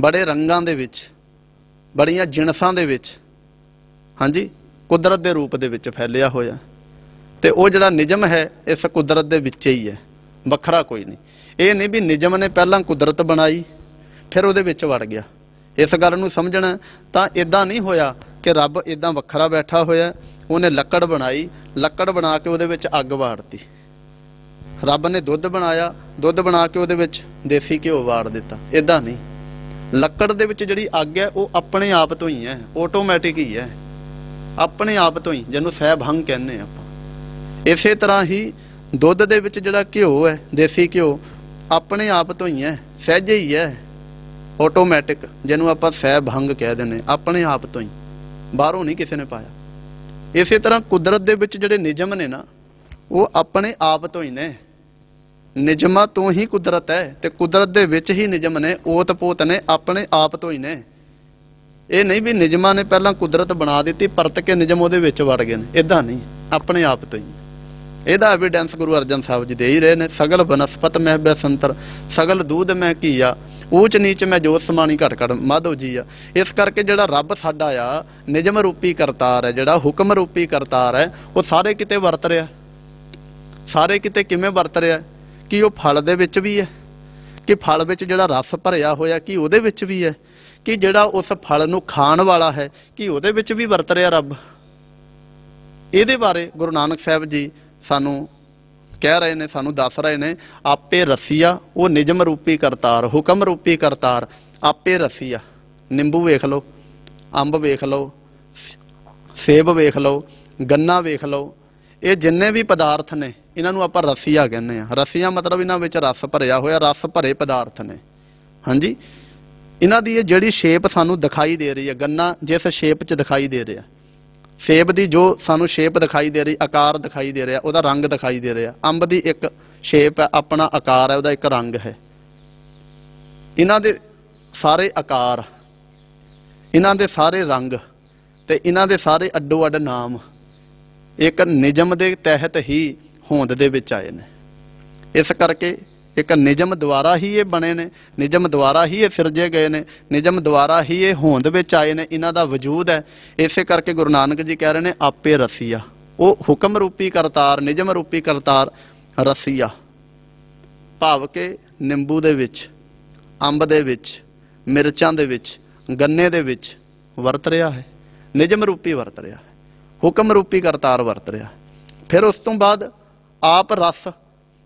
ਬੜੇ ਰੰਗਾਂ ਦੇ ਵਿੱਚ ਬੜੀਆਂ ਜਿਣਸਾਂ ਦੇ ਵਿੱਚ, ਹਾਂਜੀ, ਕੁਦਰਤ ਦੇ ਰੂਪ ਦੇ ਵਿੱਚ ਫੈਲਿਆ ਹੋਇਆ। ਤੇ ਉਹ ਜਿਹੜਾ ਨਿਜਮ ਹੈ, ਇਸ ਕੁਦਰਤ ਦੇ ਵਿੱਚ ਹੀ ਹੈ, ਵੱਖਰਾ ਕੋਈ ਨਹੀਂ। ਇਹ ਨਹੀਂ ਵੀ ਨਿਜਮ ਨੇ ਪਹਿਲਾਂ ਕੁਦਰਤ ਬਣਾਈ, ਫਿਰ ਉਹਦੇ ਵਿੱਚ ਵੜ ਗਿਆ। ਇਸ ਗੱਲ ਨੂੰ ਸਮਝਣਾ ਤਾਂ ਇਦਾਂ ਨਹੀਂ ਹੋਇਆ ਕਿ ਰੱਬ ਇਦਾਂ ਵੱਖਰਾ ਬੈਠਾ ਹੋਇਆ, ਉਹਨੇ ਲੱਕੜ ਬਣਾਈ, ਲੱਕੜ ਬਣਾ ਕੇ ਉਹਦੇ ਵਿੱਚ ਅੱਗ ਵਾੜਤੀ। ਰੱਬ ਨੇ ਦੁੱਧ ਬਣਾਇਆ, ਦੁੱਧ ਬਣਾ ਕੇ ਉਹਦੇ ਵਿੱਚ ਦੇਸੀ ਘਿਓ ਵਾੜ ਦਿੱਤਾ। ਇਦਾਂ ਨਹੀਂ। ਲੱਕੜ ਦੇ ਵਿੱਚ ਜਿਹੜੀ ਅੱਗ ਹੈ, ਉਹ ਆਪਣੇ ਆਪ ਤੋਂ ਹੀ ਹੈ ਆਟੋਮੈਟਿਕ ਹੀ ਹੈ। ਆਪਣੇ ਆਪ ਤੋਂ ਹੀ, ਜਿਹਨੂੰ ਸਹਿਭੰਗ ਕਹਿੰਦੇ ਆਪਾਂ। ਇਸੇ ਤਰ੍ਹਾਂ ਹੀ ਦੁੱਧ ਦੇ ਵਿੱਚ ਜਿਹੜਾ ਘਿਓ ਹੈ, ਦੇਸੀ ਘਿਓ, ਆਪਣੇ ਆਪ ਤੋਂ ਹੀ ਹੈ, ਸਹਿਜੇ ਹੀ ਹੈ। ਆਟੋਮੈਟਿਕ ਜਿਹਨੂੰ ਆਪਾਂ ਸਹਿਭੰਗ ਕਹਿ ਦਿੰਦੇ ਆਪਣੇ ਆਪ ਤੋਂ ਹੀ। ਬਾਹਰੋਂ ਨਹੀਂ ਕਿਸੇ ਨੇ ਪਾਇਆ। ਇਸੇ ਤਰ੍ਹਾਂ ਕੁਦਰਤ ਦੇ ਵਿੱਚ ਜਿਹੜੇ ਨਿਯਮ ਨੇ ਨਾ, ਉਹ ਆਪਣੇ ਆਪ ਤੋਂ ਹੀ ਨੇ। ਨਿਯਮਾਂ ਤੋਂ ਹੀ ਕੁਦਰਤ ਹੈ ਤੇ ਕੁਦਰਤ ਦੇ ਵਿੱਚ ਹੀ ਨਿਯਮ ਨੇ ਓਤ ਪੋਤ ਨੇ, ਆਪਣੇ ਆਪ ਤੋਂ ਹੀ ਨੇ। ਇਹ ਨਹੀਂ ਵੀ ਨਿਯਮਾਂ ਨੇ ਪਹਿਲਾਂ ਕੁਦਰਤ ਬਣਾ ਦਿੱਤੀ, ਪਰਤ ਕੇ ਨਿਯਮ ਉਹਦੇ ਵਿੱਚ ਵੜ ਗਏ ਨੇ। ਇਦਾਂ ਨਹੀਂ, ਆਪਣੇ ਆਪ ਤੋਂ ਹੀ ਇਹਦਾ ਐਵੀਡੈਂਸ ਗੁਰੂ ਅਰਜਨ ਸਾਹਿਬ ਜੀ ਦੇ ਹੀ ਰਹੇ ਨੇ। ਸਗਲ ਬਨਸਪਤ ਮਹਿ ਬਸੰਤਰ, ਸਗਲ ਦੂਧ ਮੈਂ ਕੀਆ ਊਚ ਨੀਚ ਮੈਂ ਜੋਤ ਸਮਾਣੀ ਘਟ ਘਟ ਮਾਧਵ ਜੀ ਆ। ਇਸ ਕਰਕੇ ਜਿਹੜਾ ਰੱਬ ਸਾਡਾ ਆ, ਨਿਜਮ ਰੂਪੀ ਕਰਤਾਰ ਹੈ, ਜਿਹੜਾ ਹੁਕਮ ਰੂਪੀ ਕਰਤਾਰ ਹੈ, ਉਹ ਸਾਰੇ ਕਿਤੇ ਵਰਤ ਰਿਹਾ। ਸਾਰੇ ਕਿਤੇ ਕਿਵੇਂ ਵਰਤ ਰਿਹਾ? ਕਿ ਉਹ ਫਲ ਦੇ ਵਿੱਚ ਵੀ ਹੈ, ਕਿ ਫਲ ਵਿੱਚ ਜਿਹੜਾ ਰਸ ਭਰਿਆ ਹੋਇਆ ਕਿ ਉਹਦੇ ਵਿੱਚ ਵੀ ਹੈ, ਕਿ ਜਿਹੜਾ ਉਸ ਫਲ ਨੂੰ ਖਾਣ ਵਾਲਾ ਹੈ, ਕਿ ਉਹਦੇ ਵਿੱਚ ਵੀ ਵਰਤ ਰਿਹਾ ਰੱਬ। ਇਹਦੇ ਬਾਰੇ ਗੁਰੂ ਨਾਨਕ ਸਾਹਿਬ ਜੀ ਸਾਨੂੰ ਕਹਿ ਰਹੇ ਨੇ, ਸਾਨੂੰ ਦੱਸ ਰਹੇ ਨੇ, ਆਪੇ ਰਸੀਆ, ਉਹ ਨਿਜਮ ਰੂਪੀ ਕਰਤਾਰ, ਹੁਕਮ ਰੂਪੀ ਕਰਤਾਰ, ਆਪੇ ਰਸੀਆ। ਨਿੰਬੂ ਵੇਖ ਲਓ, ਅੰਬ ਵੇਖ ਲਓ, ਸੇਬ ਵੇਖ ਲਓ, ਗੰਨਾ ਵੇਖ ਲਓ ਇਹ ਜਿੰਨੇ ਵੀ ਪਦਾਰਥ ਨੇ, ਇਹਨਾਂ ਨੂੰ ਆਪਾਂ ਰਸੀਆ ਕਹਿੰਦੇ ਆ ਰਸੀਆ ਮਤਲਬ ਇਹਨਾਂ ਵਿੱਚ ਰਸ ਭਰਿਆ ਹੋਇਆ, ਰਸ ਭਰੇ ਪਦਾਰਥ ਨੇ। ਹਾਂਜੀ? ਇਹਨਾਂ ਦੀ ਇਹ ਜਿਹੜੀ ਸ਼ੇਪ ਸਾਨੂੰ ਦਿਖਾਈ ਦੇ ਰਹੀ ਹੈ, ਗੰਨਾ ਜਿਸ ਸ਼ੇਪ 'ਚ ਦਿਖਾਈ ਦੇ ਰਿਹਾ। ਸੇਬ ਦੀ ਜੋ ਸਾਨੂੰ ਸ਼ੇਪ ਦਿਖਾਈ ਦੇ ਰਹੀ, ਆਕਾਰ ਦਿਖਾਈ ਦੇ ਰਿਹਾ, ਉਹਦਾ ਰੰਗ ਦਿਖਾਈ ਦੇ ਰਿਹਾ। ਅੰਬ ਦੀ ਇੱਕ ਸ਼ੇਪ ਹੈ, ਆਪਣਾ ਆਕਾਰ ਹੈ, ਉਹਦਾ ਇੱਕ ਰੰਗ ਹੈ। ਇਹਨਾਂ ਦੇ ਸਾਰੇ ਆਕਾਰ, ਇਹਨਾਂ ਦੇ ਸਾਰੇ ਰੰਗ ਤੇ ਇਹਨਾਂ ਦੇ ਸਾਰੇ ਅੱਡੋ ਅੱਡ ਨਾਮ। ਇੱਕ ਨਿਯਮ ਦੇ ਤਹਿਤ ਹੀ ਹੋਂਦ ਦੇ ਵਿੱਚ ਆਏ ਨੇ। ਇਸ ਕਰਕੇ ਇੱਕ ਨਿਯਮ ਦੁਆਰਾ ਹੀ ਇਹ ਬਣੇ ਨੇ, ਨਿਯਮ ਦੁਆਰਾ ਹੀ ਇਹ ਸਿਰਜੇ ਗਏ ਨੇ, ਨਿਯਮ ਦੁਆਰਾ ਹੀ ਇਹ ਹੋਂਦ ਵਿੱਚ ਆਏ ਨੇ, ਇਹਨਾਂ ਦਾ ਵਜੂਦ ਹੈ। ਇਸੇ ਕਰਕੇ ਗੁਰੂ ਨਾਨਕ ਜੀ ਕਹਿ ਰਹੇ ਨੇ, ਆਪੇ ਰਸੀਆ। ਉਹ ਹੁਕਮ ਰੂਪੀ ਕਰਤਾਰ, ਨਿਯਮ ਰੂਪੀ ਕਰਤਾਰ, ਰਸੀਆ। ਭਾਵ ਕੇ ਨਿੰਬੂ ਦੇ ਵਿੱਚ, ਅੰਬ ਦੇ ਵਿੱਚ, ਮਿਰਚਾਂ ਦੇ ਵਿੱਚ, ਗੰਨੇ ਦੇ ਵਿੱਚ ਵਰਤ ਰਿਹਾ ਹੈ। ਨਿਯਮ ਰੂਪੀ ਵਰਤ ਰਿਹਾ ਹੁਕਮ ਰੂਪੀ ਕਰਤਾਰ ਵਰਤ ਰਿਹਾ। ਫਿਰ ਉਸ ਤੋਂ ਬਾਅਦ ਆਪ ਰਸ,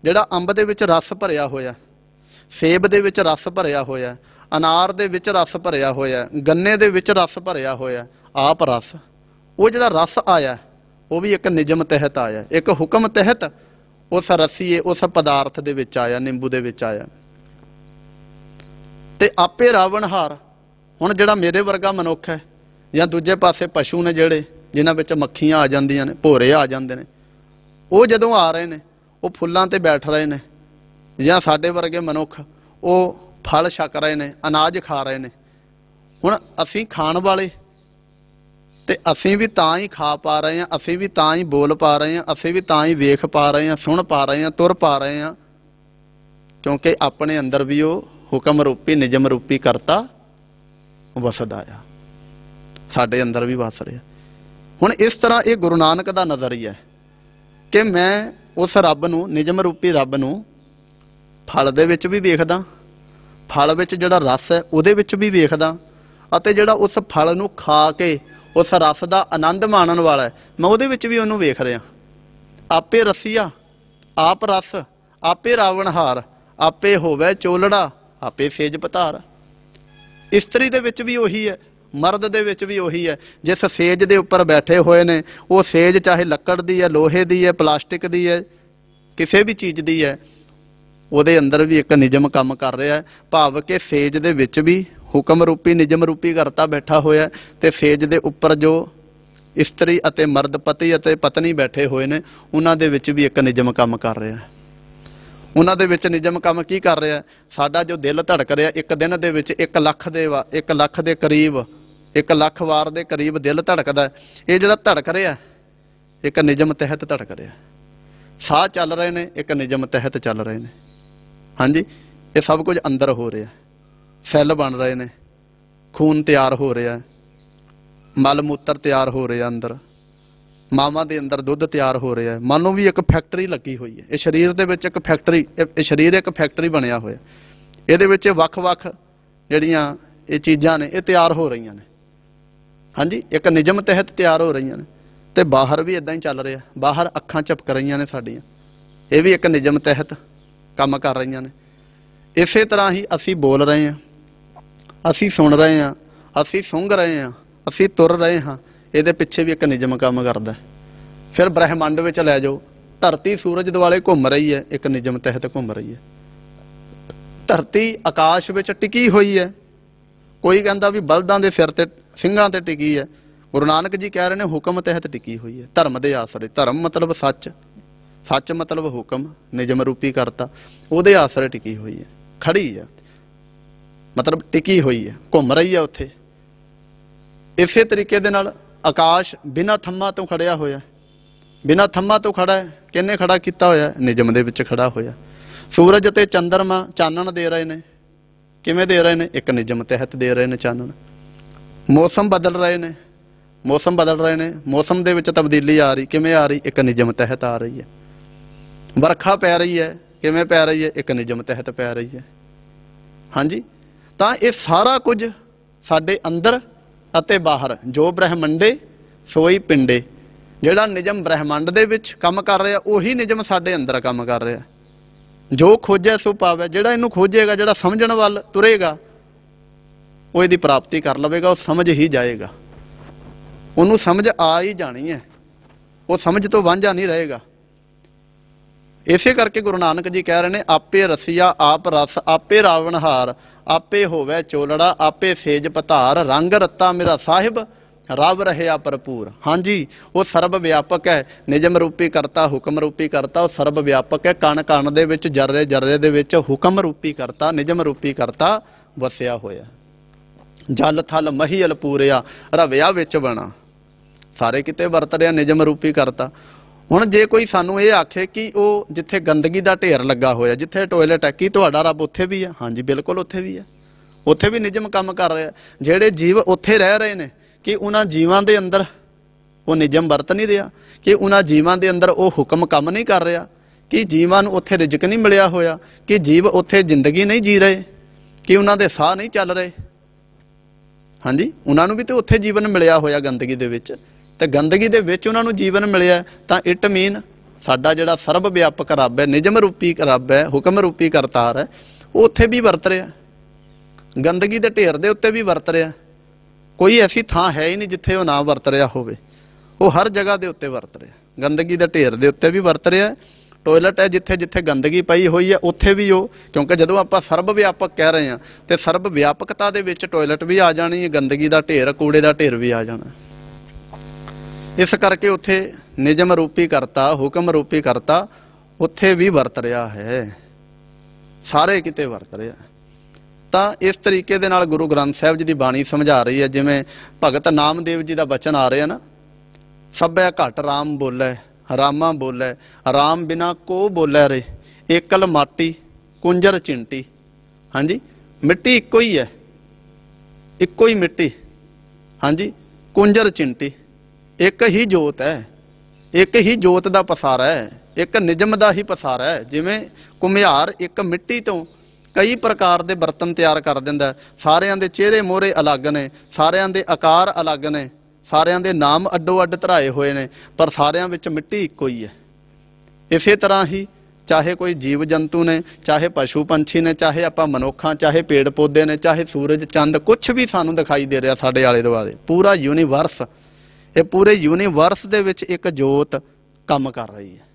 ਜਿਹੜਾ ਅੰਬ ਦੇ ਵਿੱਚ ਰਸ ਭਰਿਆ ਹੋਇਆ, ਸੇਬ ਦੇ ਵਿੱਚ ਰਸ ਭਰਿਆ ਹੋਇਆ, ਅਨਾਰ ਦੇ ਵਿੱਚ ਰਸ ਭਰਿਆ ਹੋਇਆ, ਗੰਨੇ ਦੇ ਵਿੱਚ ਰਸ ਭਰਿਆ ਹੋਇਆ, ਆਪ ਰਸ। ਉਹ ਜਿਹੜਾ ਰਸ ਆਇਆ, ਉਹ ਵੀ ਇੱਕ ਨਿਯਮ ਤਹਿਤ ਆਇਆ। ਇੱਕ ਹੁਕਮ ਤਹਿਤ ਉਸ ਰਸੀਏ, ਉਸ ਪਦਾਰਥ ਦੇ ਵਿੱਚ ਆਇਆ, ਨਿੰਬੂ ਦੇ ਵਿੱਚ ਆਇਆ। ਤੇ ਆਪੇ ਰਾਵਣਹਾਰ, ਹੁਣ ਜਿਹੜਾ ਮੇਰੇ ਵਰਗਾ ਮਨੁੱਖ ਹੈ, ਜਾਂ ਦੂਜੇ ਪਾਸੇ ਪਸ਼ੂ ਨੇ ਜਿਹੜੇ ਜਿਨ੍ਹਾਂ ਵਿੱਚ ਮੱਖੀਆਂ ਆ ਜਾਂਦੀਆਂ ਨੇ, ਭੋਰੇ ਆ ਜਾਂਦੇ ਨੇ। ਉਹ ਜਦੋਂ ਆ ਰਹੇ ਨੇ, ਉਹ ਫੁੱਲਾਂ ਤੇ ਬੈਠ ਰਹੇ ਨੇ ਜਾਂ ਸਾਡੇ ਵਰਗੇ ਮਨੁੱਖ, ਉਹ ਫਲ ਛਕ ਰਹੇ ਨੇ, ਅਨਾਜ ਖਾ ਰਹੇ ਨੇ। ਹੁਣ ਅਸੀਂ ਖਾਣ ਵਾਲੇ ਤੇ ਅਸੀਂ ਵੀ ਤਾਂ ਹੀ ਖਾ ਪਾ ਰਹੇ ਹਾਂ, ਅਸੀਂ ਵੀ ਤਾਂ ਹੀ ਬੋਲ ਪਾ ਰਹੇ ਹਾਂ, ਅਸੀਂ ਵੀ ਤਾਂ ਹੀ ਵੇਖ ਪਾ ਰਹੇ ਹਾਂ, ਸੁਣ ਪਾ ਰਹੇ ਹਾਂ, ਤੁਰ ਪਾ ਰਹੇ ਹਾਂ, ਕਿਉਂਕਿ ਆਪਣੇ ਅੰਦਰ ਵੀ ਉਹ ਹੁਕਮ ਰੂਪੀ, ਨਿਯਮ ਰੂਪੀ ਕਰਤਾ, ਵਸਦਾ ਆ। ਸਾਡੇ ਅੰਦਰ ਵੀ ਵਸ ਰਿਹਾ। ਹੁਣ ਇਸ ਤਰ੍ਹਾਂ ਇਹ ਗੁਰੂ ਨਾਨਕ ਦਾ ਨਜ਼ਰੀਆ ਹੈ ਕਿ ਮੈਂ ਉਸ ਰੱਬ ਨੂੰ ਨਿਜਮ ਰੂਪੀ ਰੱਬ ਨੂੰ ਫਲ ਦੇ ਵਿੱਚ ਵੀ ਵੇਖਦਾ, ਫਲ ਵਿੱਚ ਜਿਹੜਾ ਰਸ ਹੈ ਉਹਦੇ ਵਿੱਚ ਵੀ ਵੇਖਦਾ ਅਤੇ ਜਿਹੜਾ ਉਸ ਫਲ ਨੂੰ ਖਾ ਕੇ ਉਸ ਰਸ ਦਾ ਆਨੰਦ ਮਾਣਨ ਵਾਲਾ ਹੈ, ਮੈਂ ਉਹਦੇ ਵਿੱਚ ਵੀ ਉਹਨੂੰ ਵੇਖ ਰਿਹਾ। ਆਪੇ ਰਸੀਆ, ਆਪ ਰਸ, ਆਪੇ ਰਾਵਣਹਾਰ ਆਪੇ ਹੋਵੇ ਚੋਲੜਾ, ਆਪੇ ਸੇਜ ਪਤਾਰ। ਇਸਤਰੀ ਦੇ ਵਿੱਚ ਵੀ ਉਹੀ ਹੈ। ਮਰਦ ਦੇ ਵਿੱਚ ਵੀ ਉਹੀ ਹੈ। ਜਿਸ ਸੇਜ ਦੇ ਉੱਪਰ ਬੈਠੇ ਹੋਏ ਨੇ, ਉਹ ਸੇਜ ਚਾਹੇ ਲੱਕੜ ਦੀ ਹੈ, ਲੋਹੇ ਦੀ ਹੈ, ਪਲਾਸਟਿਕ ਦੀ ਹੈ, ਕਿਸੇ ਵੀ ਚੀਜ਼ ਦੀ ਹੈ, ਉਹਦੇ ਅੰਦਰ ਵੀ ਇੱਕ ਨਿਯਮ ਕੰਮ ਕਰ ਰਿਹਾ ਹੈ। ਭਾਵ ਕਿ ਸੇਜ ਦੇ ਵਿੱਚ ਵੀ ਹੁਕਮ ਰੂਪੀ, ਨਿਯਮ ਰੂਪੀ ਕਰਤਾ ਬੈਠਾ ਹੋਇਆ ਹੈ ਤੇ ਸੇਜ ਦੇ ਉੱਪਰ ਜੋ ਇਸਤਰੀ ਅਤੇ ਮਰਦ ਪਤੀ ਅਤੇ ਪਤਨੀ ਬੈਠੇ ਹੋਏ ਨੇ, ਉਹਨਾਂ ਦੇ ਵਿੱਚ ਵੀ ਇੱਕ ਨਿਯਮ ਕੰਮ ਕਰ ਰਿਹਾ ਹੈ। ਉਹਨਾਂ ਦੇ ਵਿੱਚ ਨਿਯਮ ਕੰਮ ਕੀ ਕਰ ਰਿਹਾ ਸਾਡਾ ਜੋ ਦਿਲ ਧੜਕ ਰਿਹਾ, ਇੱਕ ਦਿਨ ਦੇ ਵਿੱਚ 1 ਲੱਖ ਦੇ 1 ਲੱਖ ਦੇ ਕਰੀਬ 1 ਲੱਖ ਵਾਰ ਦੇ ਕਰੀਬ ਦਿਲ ਧੜਕਦਾ ਇਹ ਜਿਹੜਾ ਧੜਕ ਰਿਹਾ ਇੱਕ ਨਿਯਮ ਤਹਿਤ ਧੜਕ ਰਿਹਾ ਸਾਹ ਚੱਲ ਰਹੇ ਨੇ, ਇੱਕ ਨਿਯਮ ਤਹਿਤ ਚੱਲ ਰਹੇ ਨੇ। ਹਾਂਜੀ, ਇਹ ਸਭ ਕੁਝ ਅੰਦਰ ਹੋ ਰਿਹਾ ਸੈੱਲ ਬਣ ਰਹੇ ਨੇ, ਖੂਨ ਤਿਆਰ ਹੋ ਰਿਹਾ ਮਲ ਮੂਤਰ ਤਿਆਰ ਹੋ ਰਿਹਾ ਅੰਦਰ। ਮਾਵਾਂ ਦੇ ਅੰਦਰ ਦੁੱਧ ਤਿਆਰ ਹੋ ਰਿਹਾ ਹੈ। ਮੰਨ ਵੀ ਇੱਕ ਫੈਕਟਰੀ ਲੱਗੀ ਹੋਈ ਹੈ। ਇਹ ਸਰੀਰ ਦੇ ਵਿੱਚ ਇੱਕ ਫੈਕਟਰੀ, ਇਹ ਇਹ ਸਰੀਰ ਇੱਕ ਫੈਕਟਰੀ ਬਣਿਆ ਹੋਇਆ ਇਹਦੇ ਵਿੱਚ ਵੱਖ-ਵੱਖ ਜਿਹੜੀਆਂ ਇਹ ਚੀਜ਼ਾਂ ਨੇ, ਇਹ ਤਿਆਰ ਹੋ ਰਹੀਆਂ ਨੇ। ਹਾਂਜੀ, ਇੱਕ ਨਿਯਮ ਤਹਿਤ ਤਿਆਰ ਹੋ ਰਹੀਆਂ ਨੇ। ਤੇ ਬਾਹਰ ਵੀ ਇਦਾਂ ਹੀ ਚੱਲ ਰਿਹਾ। ਬਾਹਰ ਅੱਖਾਂ ਝਪਕ ਰਹੀਆਂ ਨੇ ਸਾਡੀਆਂ। ਇਹ ਵੀ ਇੱਕ ਨਿਯਮ ਤਹਿਤ ਕੰਮ ਕਰ ਰਹੀਆਂ ਨੇ। ਇਸੇ ਤਰ੍ਹਾਂ ਹੀ ਅਸੀਂ ਬੋਲ ਰਹੇ ਹਾਂ। ਅਸੀਂ ਸੁਣ ਰਹੇ ਹਾਂ। ਅਸੀਂ ਸੁੰਘ ਰਹੇ ਹਾਂ। ਅਸੀਂ ਤੁਰ ਰਹੇ ਹਾਂ। ਇਹਦੇ ਪਿੱਛੇ ਵੀ ਇੱਕ ਨਿਯਮ ਕੰਮ ਕਰਦਾ ਫਿਰ ਬ੍ਰਹਿਮੰਡ ਵਿੱਚ ਲੈ ਜਾਓ। ਧਰਤੀ ਸੂਰਜ ਦੁਆਲੇ ਘੁੰਮ ਰਹੀ ਹੈ। ਇੱਕ ਨਿਯਮ ਤਹਿਤ ਘੁੰਮ ਰਹੀ ਹੈ। ਧਰਤੀ ਆਕਾਸ਼ ਵਿੱਚ ਟਿਕੀ ਹੋਈ ਹੈ। ਕੋਈ ਕਹਿੰਦਾ ਵੀ ਬਲਦਾਂ ਦੇ ਸਿਰ ਤੇ ਸਿੰਘਾਂ ਤੇ ਟਿਕੀ ਹੈ। ਗੁਰੂ ਨਾਨਕ ਜੀ ਕਹਿ ਰਹੇ ਨੇ, ਹੁਕਮ ਤਹਿਤ ਟਿਕੀ ਹੋਈ ਹੈ। ਧਰਮ ਦੇ ਆਸਰੇ। ਧਰਮ ਮਤਲਬ ਸੱਚ। ਸੱਚ ਮਤਲਬ ਹੁਕਮ, ਨਿਯਮ ਰੂਪੀ ਕਰਤਾ। ਉਹਦੇ ਆਸਰੇ ਟਿਕੀ ਹੋਈ ਹੈ। ਖੜੀ ਹੈ। ਮਤਲਬ ਟਿਕੀ ਹੋਈ ਹੈ। ਘੁੰਮ ਰਹੀ ਹੈ ਉੱਥੇ। ਇਸੇ ਤਰੀਕੇ ਦੇ ਨਾਲ ਆਕਾਸ਼ ਬਿਨਾਂ ਥੰਮਾ ਤੋਂ ਖੜਿਆ ਹੋਇਆ ਬਿਨਾਂ ਥੰਮਾ ਤੋਂ ਖੜਾ ਹੈ। ਕਿੰਨੇ ਖੜਾ ਕੀਤਾ ਹੋਇਆ ਨਿਯਮ ਦੇ ਵਿੱਚ ਖੜਾ ਹੋਇਆ ਸੂਰਜ ਤੇ ਚੰਦਰਮਾ ਚਾਨਣ ਦੇ ਰਹੇ ਨੇ। ਕਿਵੇਂ ਦੇ ਰਹੇ ਨੇ? ਇੱਕ ਨਿਯਮ ਤਹਿਤ ਦੇ ਰਹੇ ਨੇ ਚਾਨਣ। ਮੌਸਮ ਬਦਲ ਰਹੇ ਨੇ, ਮੌਸਮ ਬਦਲ ਰਹੇ ਨੇ, ਮੌਸਮ ਦੇ ਵਿੱਚ ਤਬਦੀਲੀ ਆ ਰਹੀ, ਕਿਵੇਂ ਆ ਰਹੀ? ਇੱਕ ਨਿਯਮ ਤਹਿਤ ਆ ਰਹੀ ਹੈ। ਵਰਖਾ ਪੈ ਰਹੀ ਹੈ, ਕਿਵੇਂ ਪੈ ਰਹੀ ਹੈ? ਇੱਕ ਨਿਯਮ ਤਹਿਤ ਪੈ ਰਹੀ ਹੈ। ਹਾਂਜੀ? ਤਾਂ ਇਹ ਸਾਰਾ ਕੁਝ ਸਾਡੇ ਅੰਦਰ ਅਤੇ ਬਾਹਰ, ਜੋ ਬ੍ਰਹਿਮੰਡੇ, ਸੋਈ ਪਿੰਡੇ, ਜਿਹੜਾ ਨਿਯਮ ਬ੍ਰਹਿਮੰਡ ਦੇ ਵਿੱਚ ਕੰਮ ਕਰ ਰਿਹਾ, ਉਹੀ ਨਿਯਮ ਸਾਡੇ ਅੰਦਰ ਕੰਮ ਕਰ ਰਿਹਾ। ਜੋ ਖੋਜੈ ਸੋ ਪਾਵੇ, ਜਿਹੜਾ ਇਹਨੂੰ ਖੋਜੇਗਾ, ਜਿਹੜਾ ਸਮਝਣ ਵੱਲ ਤੁਰੇਗਾ ਉਹ ਇਹਦੀ ਪ੍ਰਾਪਤੀ ਕਰ ਲਵੇਗਾ, ਉਹ ਸਮਝ ਹੀ ਜਾਏਗਾ। ਉਹਨੂੰ ਸਮਝ ਆ ਹੀ ਜਾਣੀ ਹੈ। ਉਹ ਸਮਝ ਤੋਂ ਵਾਂਝਾ ਨਹੀਂ ਰਹੇਗਾ। ਇਸੇ ਕਰਕੇ ਗੁਰੂ ਨਾਨਕ ਜੀ ਕਹਿ ਰਹੇ ਨੇ, ਆਪੇ ਰਸੀਆ, ਆਪ ਰਸ, ਆਪੇ ਰਾਵਣਹਾਰ ਆਪੇ ਹੋਵੇ ਚੋਲੜਾ, ਆਪੇ ਸੇਜ ਪਤਾਰ, ਰੰਗ ਰੱਤਾ ਮੇਰਾ ਸਾਹਿਬ, ਰਵ ਰਹਿਆ ਭਰਪੂਰ। ਹਾਂਜੀ ਉਹ ਸਰਬ ਵਿਆਪਕ ਹੈ। ਨਿਜਮ ਰੂਪੀ ਕਰਤਾ, ਹੁਕਮ ਰੂਪੀ ਕਰਤਾ, ਉਹ ਸਰਬ ਵਿਆਪਕ ਹੈ। ਕਣ ਕਣ ਦੇ ਵਿੱਚ, ਜਰਰੇ ਜਰਰੇ ਦੇ ਵਿੱਚ ਹੁਕਮ ਰੂਪੀ ਕਰਤਾ ਨਿਜਮ ਰੂਪੀ ਕਰਤਾ, ਵਸਿਆ ਹੋਇਆ। ਜਲ ਥਲ ਮਹੀਲ ਪੂਰਿਆ, ਰਵਿਆ ਵਿੱਚ ਬਣਾ। ਸਾਰੇ ਕਿਤੇ ਵਰਤ ਰਿਹਾ ਨਿਜਮ ਰੂਪੀ ਕਰਤਾ। ਹੁਣ ਜੇ ਕੋਈ ਸਾਨੂੰ ਇਹ ਆਖੇ ਕਿ ਉਹ ਜਿੱਥੇ ਗੰਦਗੀ ਦਾ ਢੇਰ ਲੱਗਾ ਹੋਇਆ, ਜਿੱਥੇ ਟਾਇਲਟ ਹੈ, ਕੀ ਤੁਹਾਡਾ ਰੱਬ ਉੱਥੇ ਵੀ ਹੈ ਹਾਂਜੀ, ਬਿਲਕੁਲ ਉੱਥੇ ਵੀ ਹੈ ਉੱਥੇ ਵੀ ਨਿਜਮ ਕੰਮ ਕਰ ਰਿਹਾ। ਜਿਹੜੇ ਜੀਵ ਉੱਥੇ ਰਹਿ ਰਹੇ ਨੇ, ਕਿ ਉਹਨਾਂ ਜੀਵਾਂ ਦੇ ਅੰਦਰ ਉਹ ਨਿਜਮ ਵਰਤ ਨਹੀਂ ਰਿਹਾ, ਕਿ ਉਹਨਾਂ ਜੀਵਾਂ ਦੇ ਅੰਦਰ ਉਹ ਹੁਕਮ ਕੰਮ ਨਹੀਂ ਕਰ ਰਿਹਾ, ਕਿ ਜੀਵਾਂ ਨੂੰ ਉੱਥੇ ਰਿਜਕ ਨਹੀਂ ਮਿਲਿਆ ਹੋਇਆ, ਕਿ ਜੀਵ ਉੱਥੇ ਜ਼ਿੰਦਗੀ ਨਹੀਂ ਜੀ ਰਹੇ, ਕਿ ਉਹਨਾਂ ਦੇ ਸਾਹ ਨਹੀਂ ਚੱਲ ਰਹੇ। ਹਾਂਜੀ? ਉਹਨਾਂ ਨੂੰ ਵੀ ਤੇ ਉੱਥੇ ਜੀਵਨ ਮਿਲਿਆ ਹੋਇਆ ਗੰਦਗੀ ਦੇ ਵਿੱਚ। ਤੇ ਗੰਦਗੀ ਦੇ ਵਿੱਚ ਉਹਨਾਂ ਨੂੰ ਜੀਵਨ ਮਿਲਿਆ, ਤਾਂ ਇਟ ਮੀਨ ਸਾਡਾ ਜਿਹੜਾ ਸਰਬ ਵਿਆਪਕ ਰੱਬ ਹੈ ਨਿਜਮ ਰੂਪੀ ਰੱਬ ਹੈ, ਹੁਕਮ ਰੂਪੀ ਕਰਤਾਰ ਹੈ, ਉਹ ਉੱਥੇ ਵੀ ਵਰਤ ਰਿਹਾ। ਗੰਦਗੀ ਦੇ ਢੇਰ ਦੇ ਉੱਤੇ ਵੀ ਵਰਤ ਰਿਹਾ। ਕੋਈ ਐਸੀ ਥਾਂ ਹੈ ਹੀ ਨਹੀਂ ਜਿੱਥੇ ਉਹ ਨਾ ਵਰਤ ਰਿਹਾ ਹੋਵੇ। ਉਹ ਹਰ ਜਗ੍ਹਾ ਦੇ ਉੱਤੇ ਵਰਤ ਰਿਹਾ। ਗੰਦਗੀ ਦੇ ਢੇਰ ਦੇ ਉੱਤੇ ਵੀ ਵਰਤ ਰਿਹਾ। ਟਾਇਲਟ ਹੈ ਜਿੱਥੇ ਜਿੱਥੇ ਗੰਦਗੀ ਪਈ ਹੋਈ ਹੈ, ਉੱਥੇ ਵੀ ਉਹ, ਕਿਉਂਕਿ ਜਦੋਂ ਆਪਾਂ ਸਰਬ ਵਿਆਪਕ ਕਹਿ ਰਹੇ ਹਾਂ, ਤੇ ਸਰਬ ਵਿਆਪਕਤਾ ਦੇ ਵਿੱਚ ਟਾਇਲਟ ਵੀ ਆ ਜਾਣੀ ਹੈ, ਗੰਦਗੀ ਦਾ ਢੇਰ, ਕੂੜੇ ਦਾ ਢੇਰ ਵੀ ਆ ਜਾਣਾ। ਇਸ ਕਰਕੇ ਉੱਥੇ ਨਿਯਮ ਰੂਪੀ ਕਰਤਾ, ਹੁਕਮ ਰੂਪੀ ਕਰਤਾ, ਉੱਥੇ ਵੀ ਵਰਤ ਰਿਹਾ ਹੈ। ਸਾਰੇ ਕਿਤੇ ਵਰਤ ਰਿਹਾ। ਤਾਂ ਇਸ ਤਰੀਕੇ ਦੇ ਨਾਲ ਗੁਰੂ ਗ੍ਰੰਥ ਸਾਹਿਬ ਜੀ ਦੀ ਬਾਣੀ ਸਮਝਾ ਰਹੀ ਹੈ, ਜਿਵੇਂ ਭਗਤ ਨਾਮਦੇਵ ਜੀ ਦਾ ਬਚਨ ਆ ਰਿਹਾ ਨਾ, ਸਭੈ ਘਟ ਰਾਮ ਬੋਲੇ। ਰਾਮਾ ਬੋਲੇ, ਰਾਮ ਬਿਨਾ ਕੋ ਬੋਲੇ ਰੇ? ਏਕਲ ਮਾਟੀ, ਕੁੰਜਰ ਚਿੰਟੀ। ਹਾਂਜੀ? ਮਿੱਟੀ ਇੱਕੋ ਹੀ ਹੈ। ਇੱਕੋ ਹੀ ਮਿੱਟੀ। ਹਾਂਜੀ? ਕੁੰਜਰ ਚਿੰਟੀ। ਇੱਕ ਹੀ ਜੋਤ ਹੈ। ਇੱਕ ਹੀ ਜੋਤ ਦਾ ਪਸਾਰਾ ਹੈ। ਇੱਕ ਨਿਜਮ ਦਾ ਹੀ ਪਸਾਰਾ ਹੈ। ਜਿਵੇਂ ਕੁਮਿਹਾਰ ਇੱਕ ਮਿੱਟੀ ਤੋਂ ਕਈ ਪ੍ਰਕਾਰ ਦੇ ਬਰਤਨ ਤਿਆਰ ਕਰ ਦਿੰਦਾ ਸਾਰਿਆਂ ਦੇ ਚਿਹਰੇ ਮੋਹਰੇ ਅਲੱਗ ਨੇ, ਸਾਰਿਆਂ ਦੇ ਆਕਾਰ ਅਲੱਗ ਨੇ। ਸਾਰਿਆਂ ਦੇ ਨਾਮ ਅੱਡੋ ਅੱਡ ਧਰਾਏ ਹੋਏ ਨੇ, ਪਰ ਸਾਰਿਆਂ ਵਿੱਚ ਮਿੱਟੀ ਇੱਕੋ ਹੀ ਹੈ। ਇਸੇ ਤਰ੍ਹਾਂ ਹੀ ਚਾਹੇ ਕੋਈ ਜੀਵ ਜੰਤੂ ਨੇ, ਚਾਹੇ ਪਸ਼ੂ ਪੰਛੀ ਨੇ, ਚਾਹੇ ਆਪਾਂ ਮਨੁੱਖਾਂ, ਚਾਹੇ ਪੇੜ ਪੌਦੇ ਨੇ, ਚਾਹੇ ਸੂਰਜ, ਚੰਦ ਕੁਝ ਵੀ ਸਾਨੂੰ ਦਿਖਾਈ ਦੇ ਰਿਹਾ ਸਾਡੇ ਆਲੇ ਦੁਆਲੇ, ਪੂਰਾ ਯੂਨੀਵਰਸ ਇਹ ਪੂਰੇ ਯੂਨੀਵਰਸ ਦੇ ਵਿੱਚ ਇੱਕ ਜੋਤ ਕੰਮ ਕਰ ਰਹੀ ਹੈ।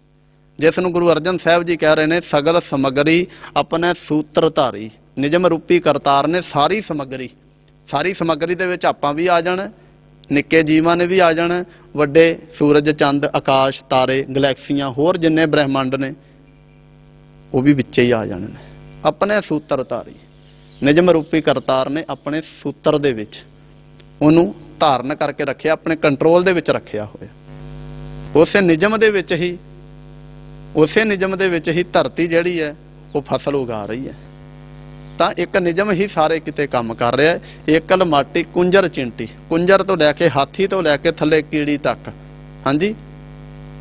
ਜਿਸ ਨੂੰ ਗੁਰੂ ਅਰਜਨ ਸਾਹਿਬ ਜੀ ਕਹਿ ਰਹੇ ਨੇ, ਸਗਲ ਸਮਗਰੀ ਆਪਣੇ ਸੂਤਰ ਧਾਰੀ ਨਿਜਮ ਰੂਪੀ ਕਰਤਾਰ ਨੇ ਸਾਰੀ ਸਮਗਰੀ। ਸਾਰੀ ਸਮਗਰੀ ਦੇ ਵਿੱਚ ਆਪਾਂ ਵੀ ਆ ਜਾਣਾ ਨਿੱਕੇ ਜੀਵਾਂ ਨੇ ਵੀ ਆ ਜਾਣਾ, ਵੱਡੇ ਸੂਰਜ, ਚੰਦ, ਆਕਾਸ਼, ਤਾਰੇ, ਗੈਲੈਕਸੀਆਂ, ਹੋਰ ਜਿੰਨੇ ਬ੍ਰਹਿਮੰਡ ਨੇ, ਉਹ ਵੀ ਵਿੱਚੇ ਹੀ ਆ ਜਾਣੇ ਨੇ। ਆਪਣੇ ਸੂਤਰ ਧਾਰੀ ਨਿਜਮ ਰੂਪੀ ਕਰਤਾਰ ਨੇ ਆਪਣੇ ਸੂਤਰ ਦੇ ਵਿੱਚ, ਉਹਨੂੰ ਧਾਰਨ ਕਰਕੇ ਰੱਖਿਆ, ਆਪਣੇ ਕੰਟਰੋਲ ਦੇ ਵਿੱਚ ਰੱਖਿਆ ਹੋਇਆ। ਉਸੇ ਨਿਜਮ ਦੇ ਵਿੱਚ ਹੀ, ਉਸੇ ਨਿਜਮ ਦੇ ਵਿੱਚ ਹੀ ਧਰਤੀ ਜਿਹੜੀ ਹੈ, ਉਹ ਫਸਲ ਉਗਾ ਰਹੀ ਹੈ। ਤਾਂ ਇੱਕ ਨਿਯਮ ਹੀ ਸਾਰੇ ਕਿਤੇ ਕੰਮ ਕਰ ਰਿਹਾ ਹੈ। ਏਕਲ ਮਾਟੀ, ਕੁੰਜਰ ਚਿੰਟੀ। ਕੁੰਜਰ ਤੋਂ ਲੈ ਕੇ ਹਾਥੀ ਤੋਂ ਲੈ ਕੇ ਥੱਲੇ ਕੀੜੀ ਤੱਕ। ਹਾਂਜੀ?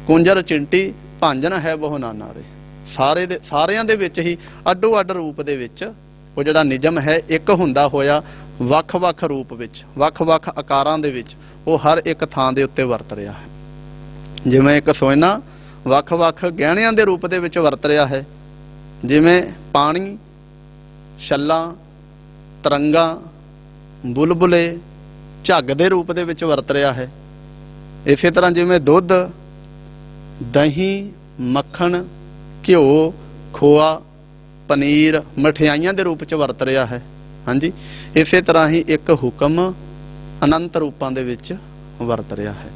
ਕੁੰਜਰ, ਚਿੰਟੀ, ਭਾਂਜਨ ਹੈ ਬਹੁ ਨਾਨਾ ਰੇ ਸਾਰੇ ਦੇ, ਸਾਰਿਆਂ ਦੇ ਵਿੱਚ ਹੀ ਅੱਡੋ ਅੱਡ ਰੂਪ ਦੇ ਵਿੱਚ ਉਹ ਜਿਹੜਾ ਨਿਯਮ ਹੈ, ਇੱਕ ਹੁੰਦਾ ਹੋਇਆ ਵੱਖ-ਵੱਖ ਰੂਪ ਵਿੱਚ ਵੱਖ-ਵੱਖ ਆਕਾਰਾਂ ਦੇ ਵਿੱਚ ਉਹ ਹਰ ਇੱਕ ਥਾਂ ਦੇ ਉੱਤੇ ਵਰਤ ਰਿਹਾ ਹੈ। ਜਿਵੇਂ ਇੱਕ ਸੋਇਨਾ ਵੱਖ-ਵੱਖ ਗਹਿਣਿਆਂ ਦੇ ਰੂਪ ਦੇ ਵਿੱਚ ਵਰਤ ਰਿਹਾ ਹੈ। ਜਿਵੇਂ ਪਾਣੀ ਛੱਲਾਂ, ਤਰੰਗਾਂ, ਬੁਲਬੁਲੇ ਝੱਗ ਦੇ ਰੂਪ ਦੇ ਵਿੱਚ ਵਰਤ ਰਿਹਾ ਹੈ। ਇਸੇ ਤਰ੍ਹਾਂ ਜਿਵੇਂ ਦੁੱਧ, ਦਹੀਂ, ਮੱਖਣ, ਘਿਓ, ਖੋਆ, ਪਨੀਰ, ਮਠਿਆਈਆਂ ਦੇ ਰੂਪ ਚ ਵਰਤ ਰਿਹਾ ਹੈ। ਹਾਂਜੀ, ਇਸੇ ਤਰ੍ਹਾਂ ਹੀ ਇੱਕ ਹੁਕਮ ਅਨੰਤ ਰੂਪਾਂ ਦੇ ਵਿੱਚ ਵਰਤ ਰਿਹਾ ਹੈ।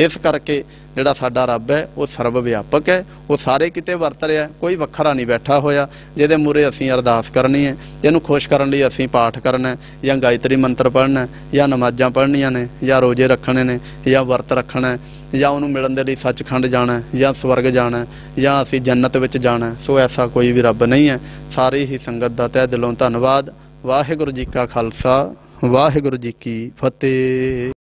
ਇਸ ਕਰਕੇ ਜਿਹੜਾ ਸਾਡਾ ਰੱਬ ਹੈ, ਉਹ ਸਰਵ ਵਿਆਪਕ ਹੈ, ਉਹ ਸਾਰੇ ਕਿਤੇ ਵਰਤ ਰਿਹਾ ਕੋਈ ਵੱਖਰਾ ਨਹੀਂ ਬੈਠਾ ਹੋਇਆ। ਜਿਹਦੇ ਮੂਰੇ ਅਸੀਂ ਅਰਦਾਸ ਕਰਨੀ ਹੈ, ਜਿਹਨੂੰ ਖੁਸ਼ ਕਰਨ ਲਈ ਅਸੀਂ ਪਾਠ ਕਰਨਾ ਜਾਂ ਗਾਇਤਰੀ ਮੰਤਰ ਪੜ੍ਹਨਾ ਜਾਂ ਨਮਾਜ਼ਾਂ ਪੜ੍ਹਨੀਆਂ ਨੇ, ਜਾਂ ਰੋਜ਼ੇ ਰੱਖਣੇ ਨੇ, ਜਾਂ ਵਰਤ ਰੱਖਣਾ ਜਾਂ ਉਹਨੂੰ ਮਿਲਣ ਦੇ ਲਈ ਸੱਚਖੰਡ ਜਾਣਾ ਜਾਂ ਸਵਰਗ ਜਾਣਾ ਜਾਂ ਅਸੀਂ ਜੰਨਤ ਵਿੱਚ ਜਾਣਾ ਸੋ ਐਸਾ ਕੋਈ ਵੀ ਰੱਬ ਨਹੀਂ ਹੈ। ਸਾਰੇ ਹੀ ਸੰਗਤ ਦਾ ਤਹਿ ਦਿਲੋਂ ਧੰਨਵਾਦ। ਵਾਹਿਗੁਰੂ ਜੀ ਕਾ ਖਾਲਸਾ, ਵਾਹਿਗੁਰੂ ਜੀ ਕੀ ਫਤਿਹ।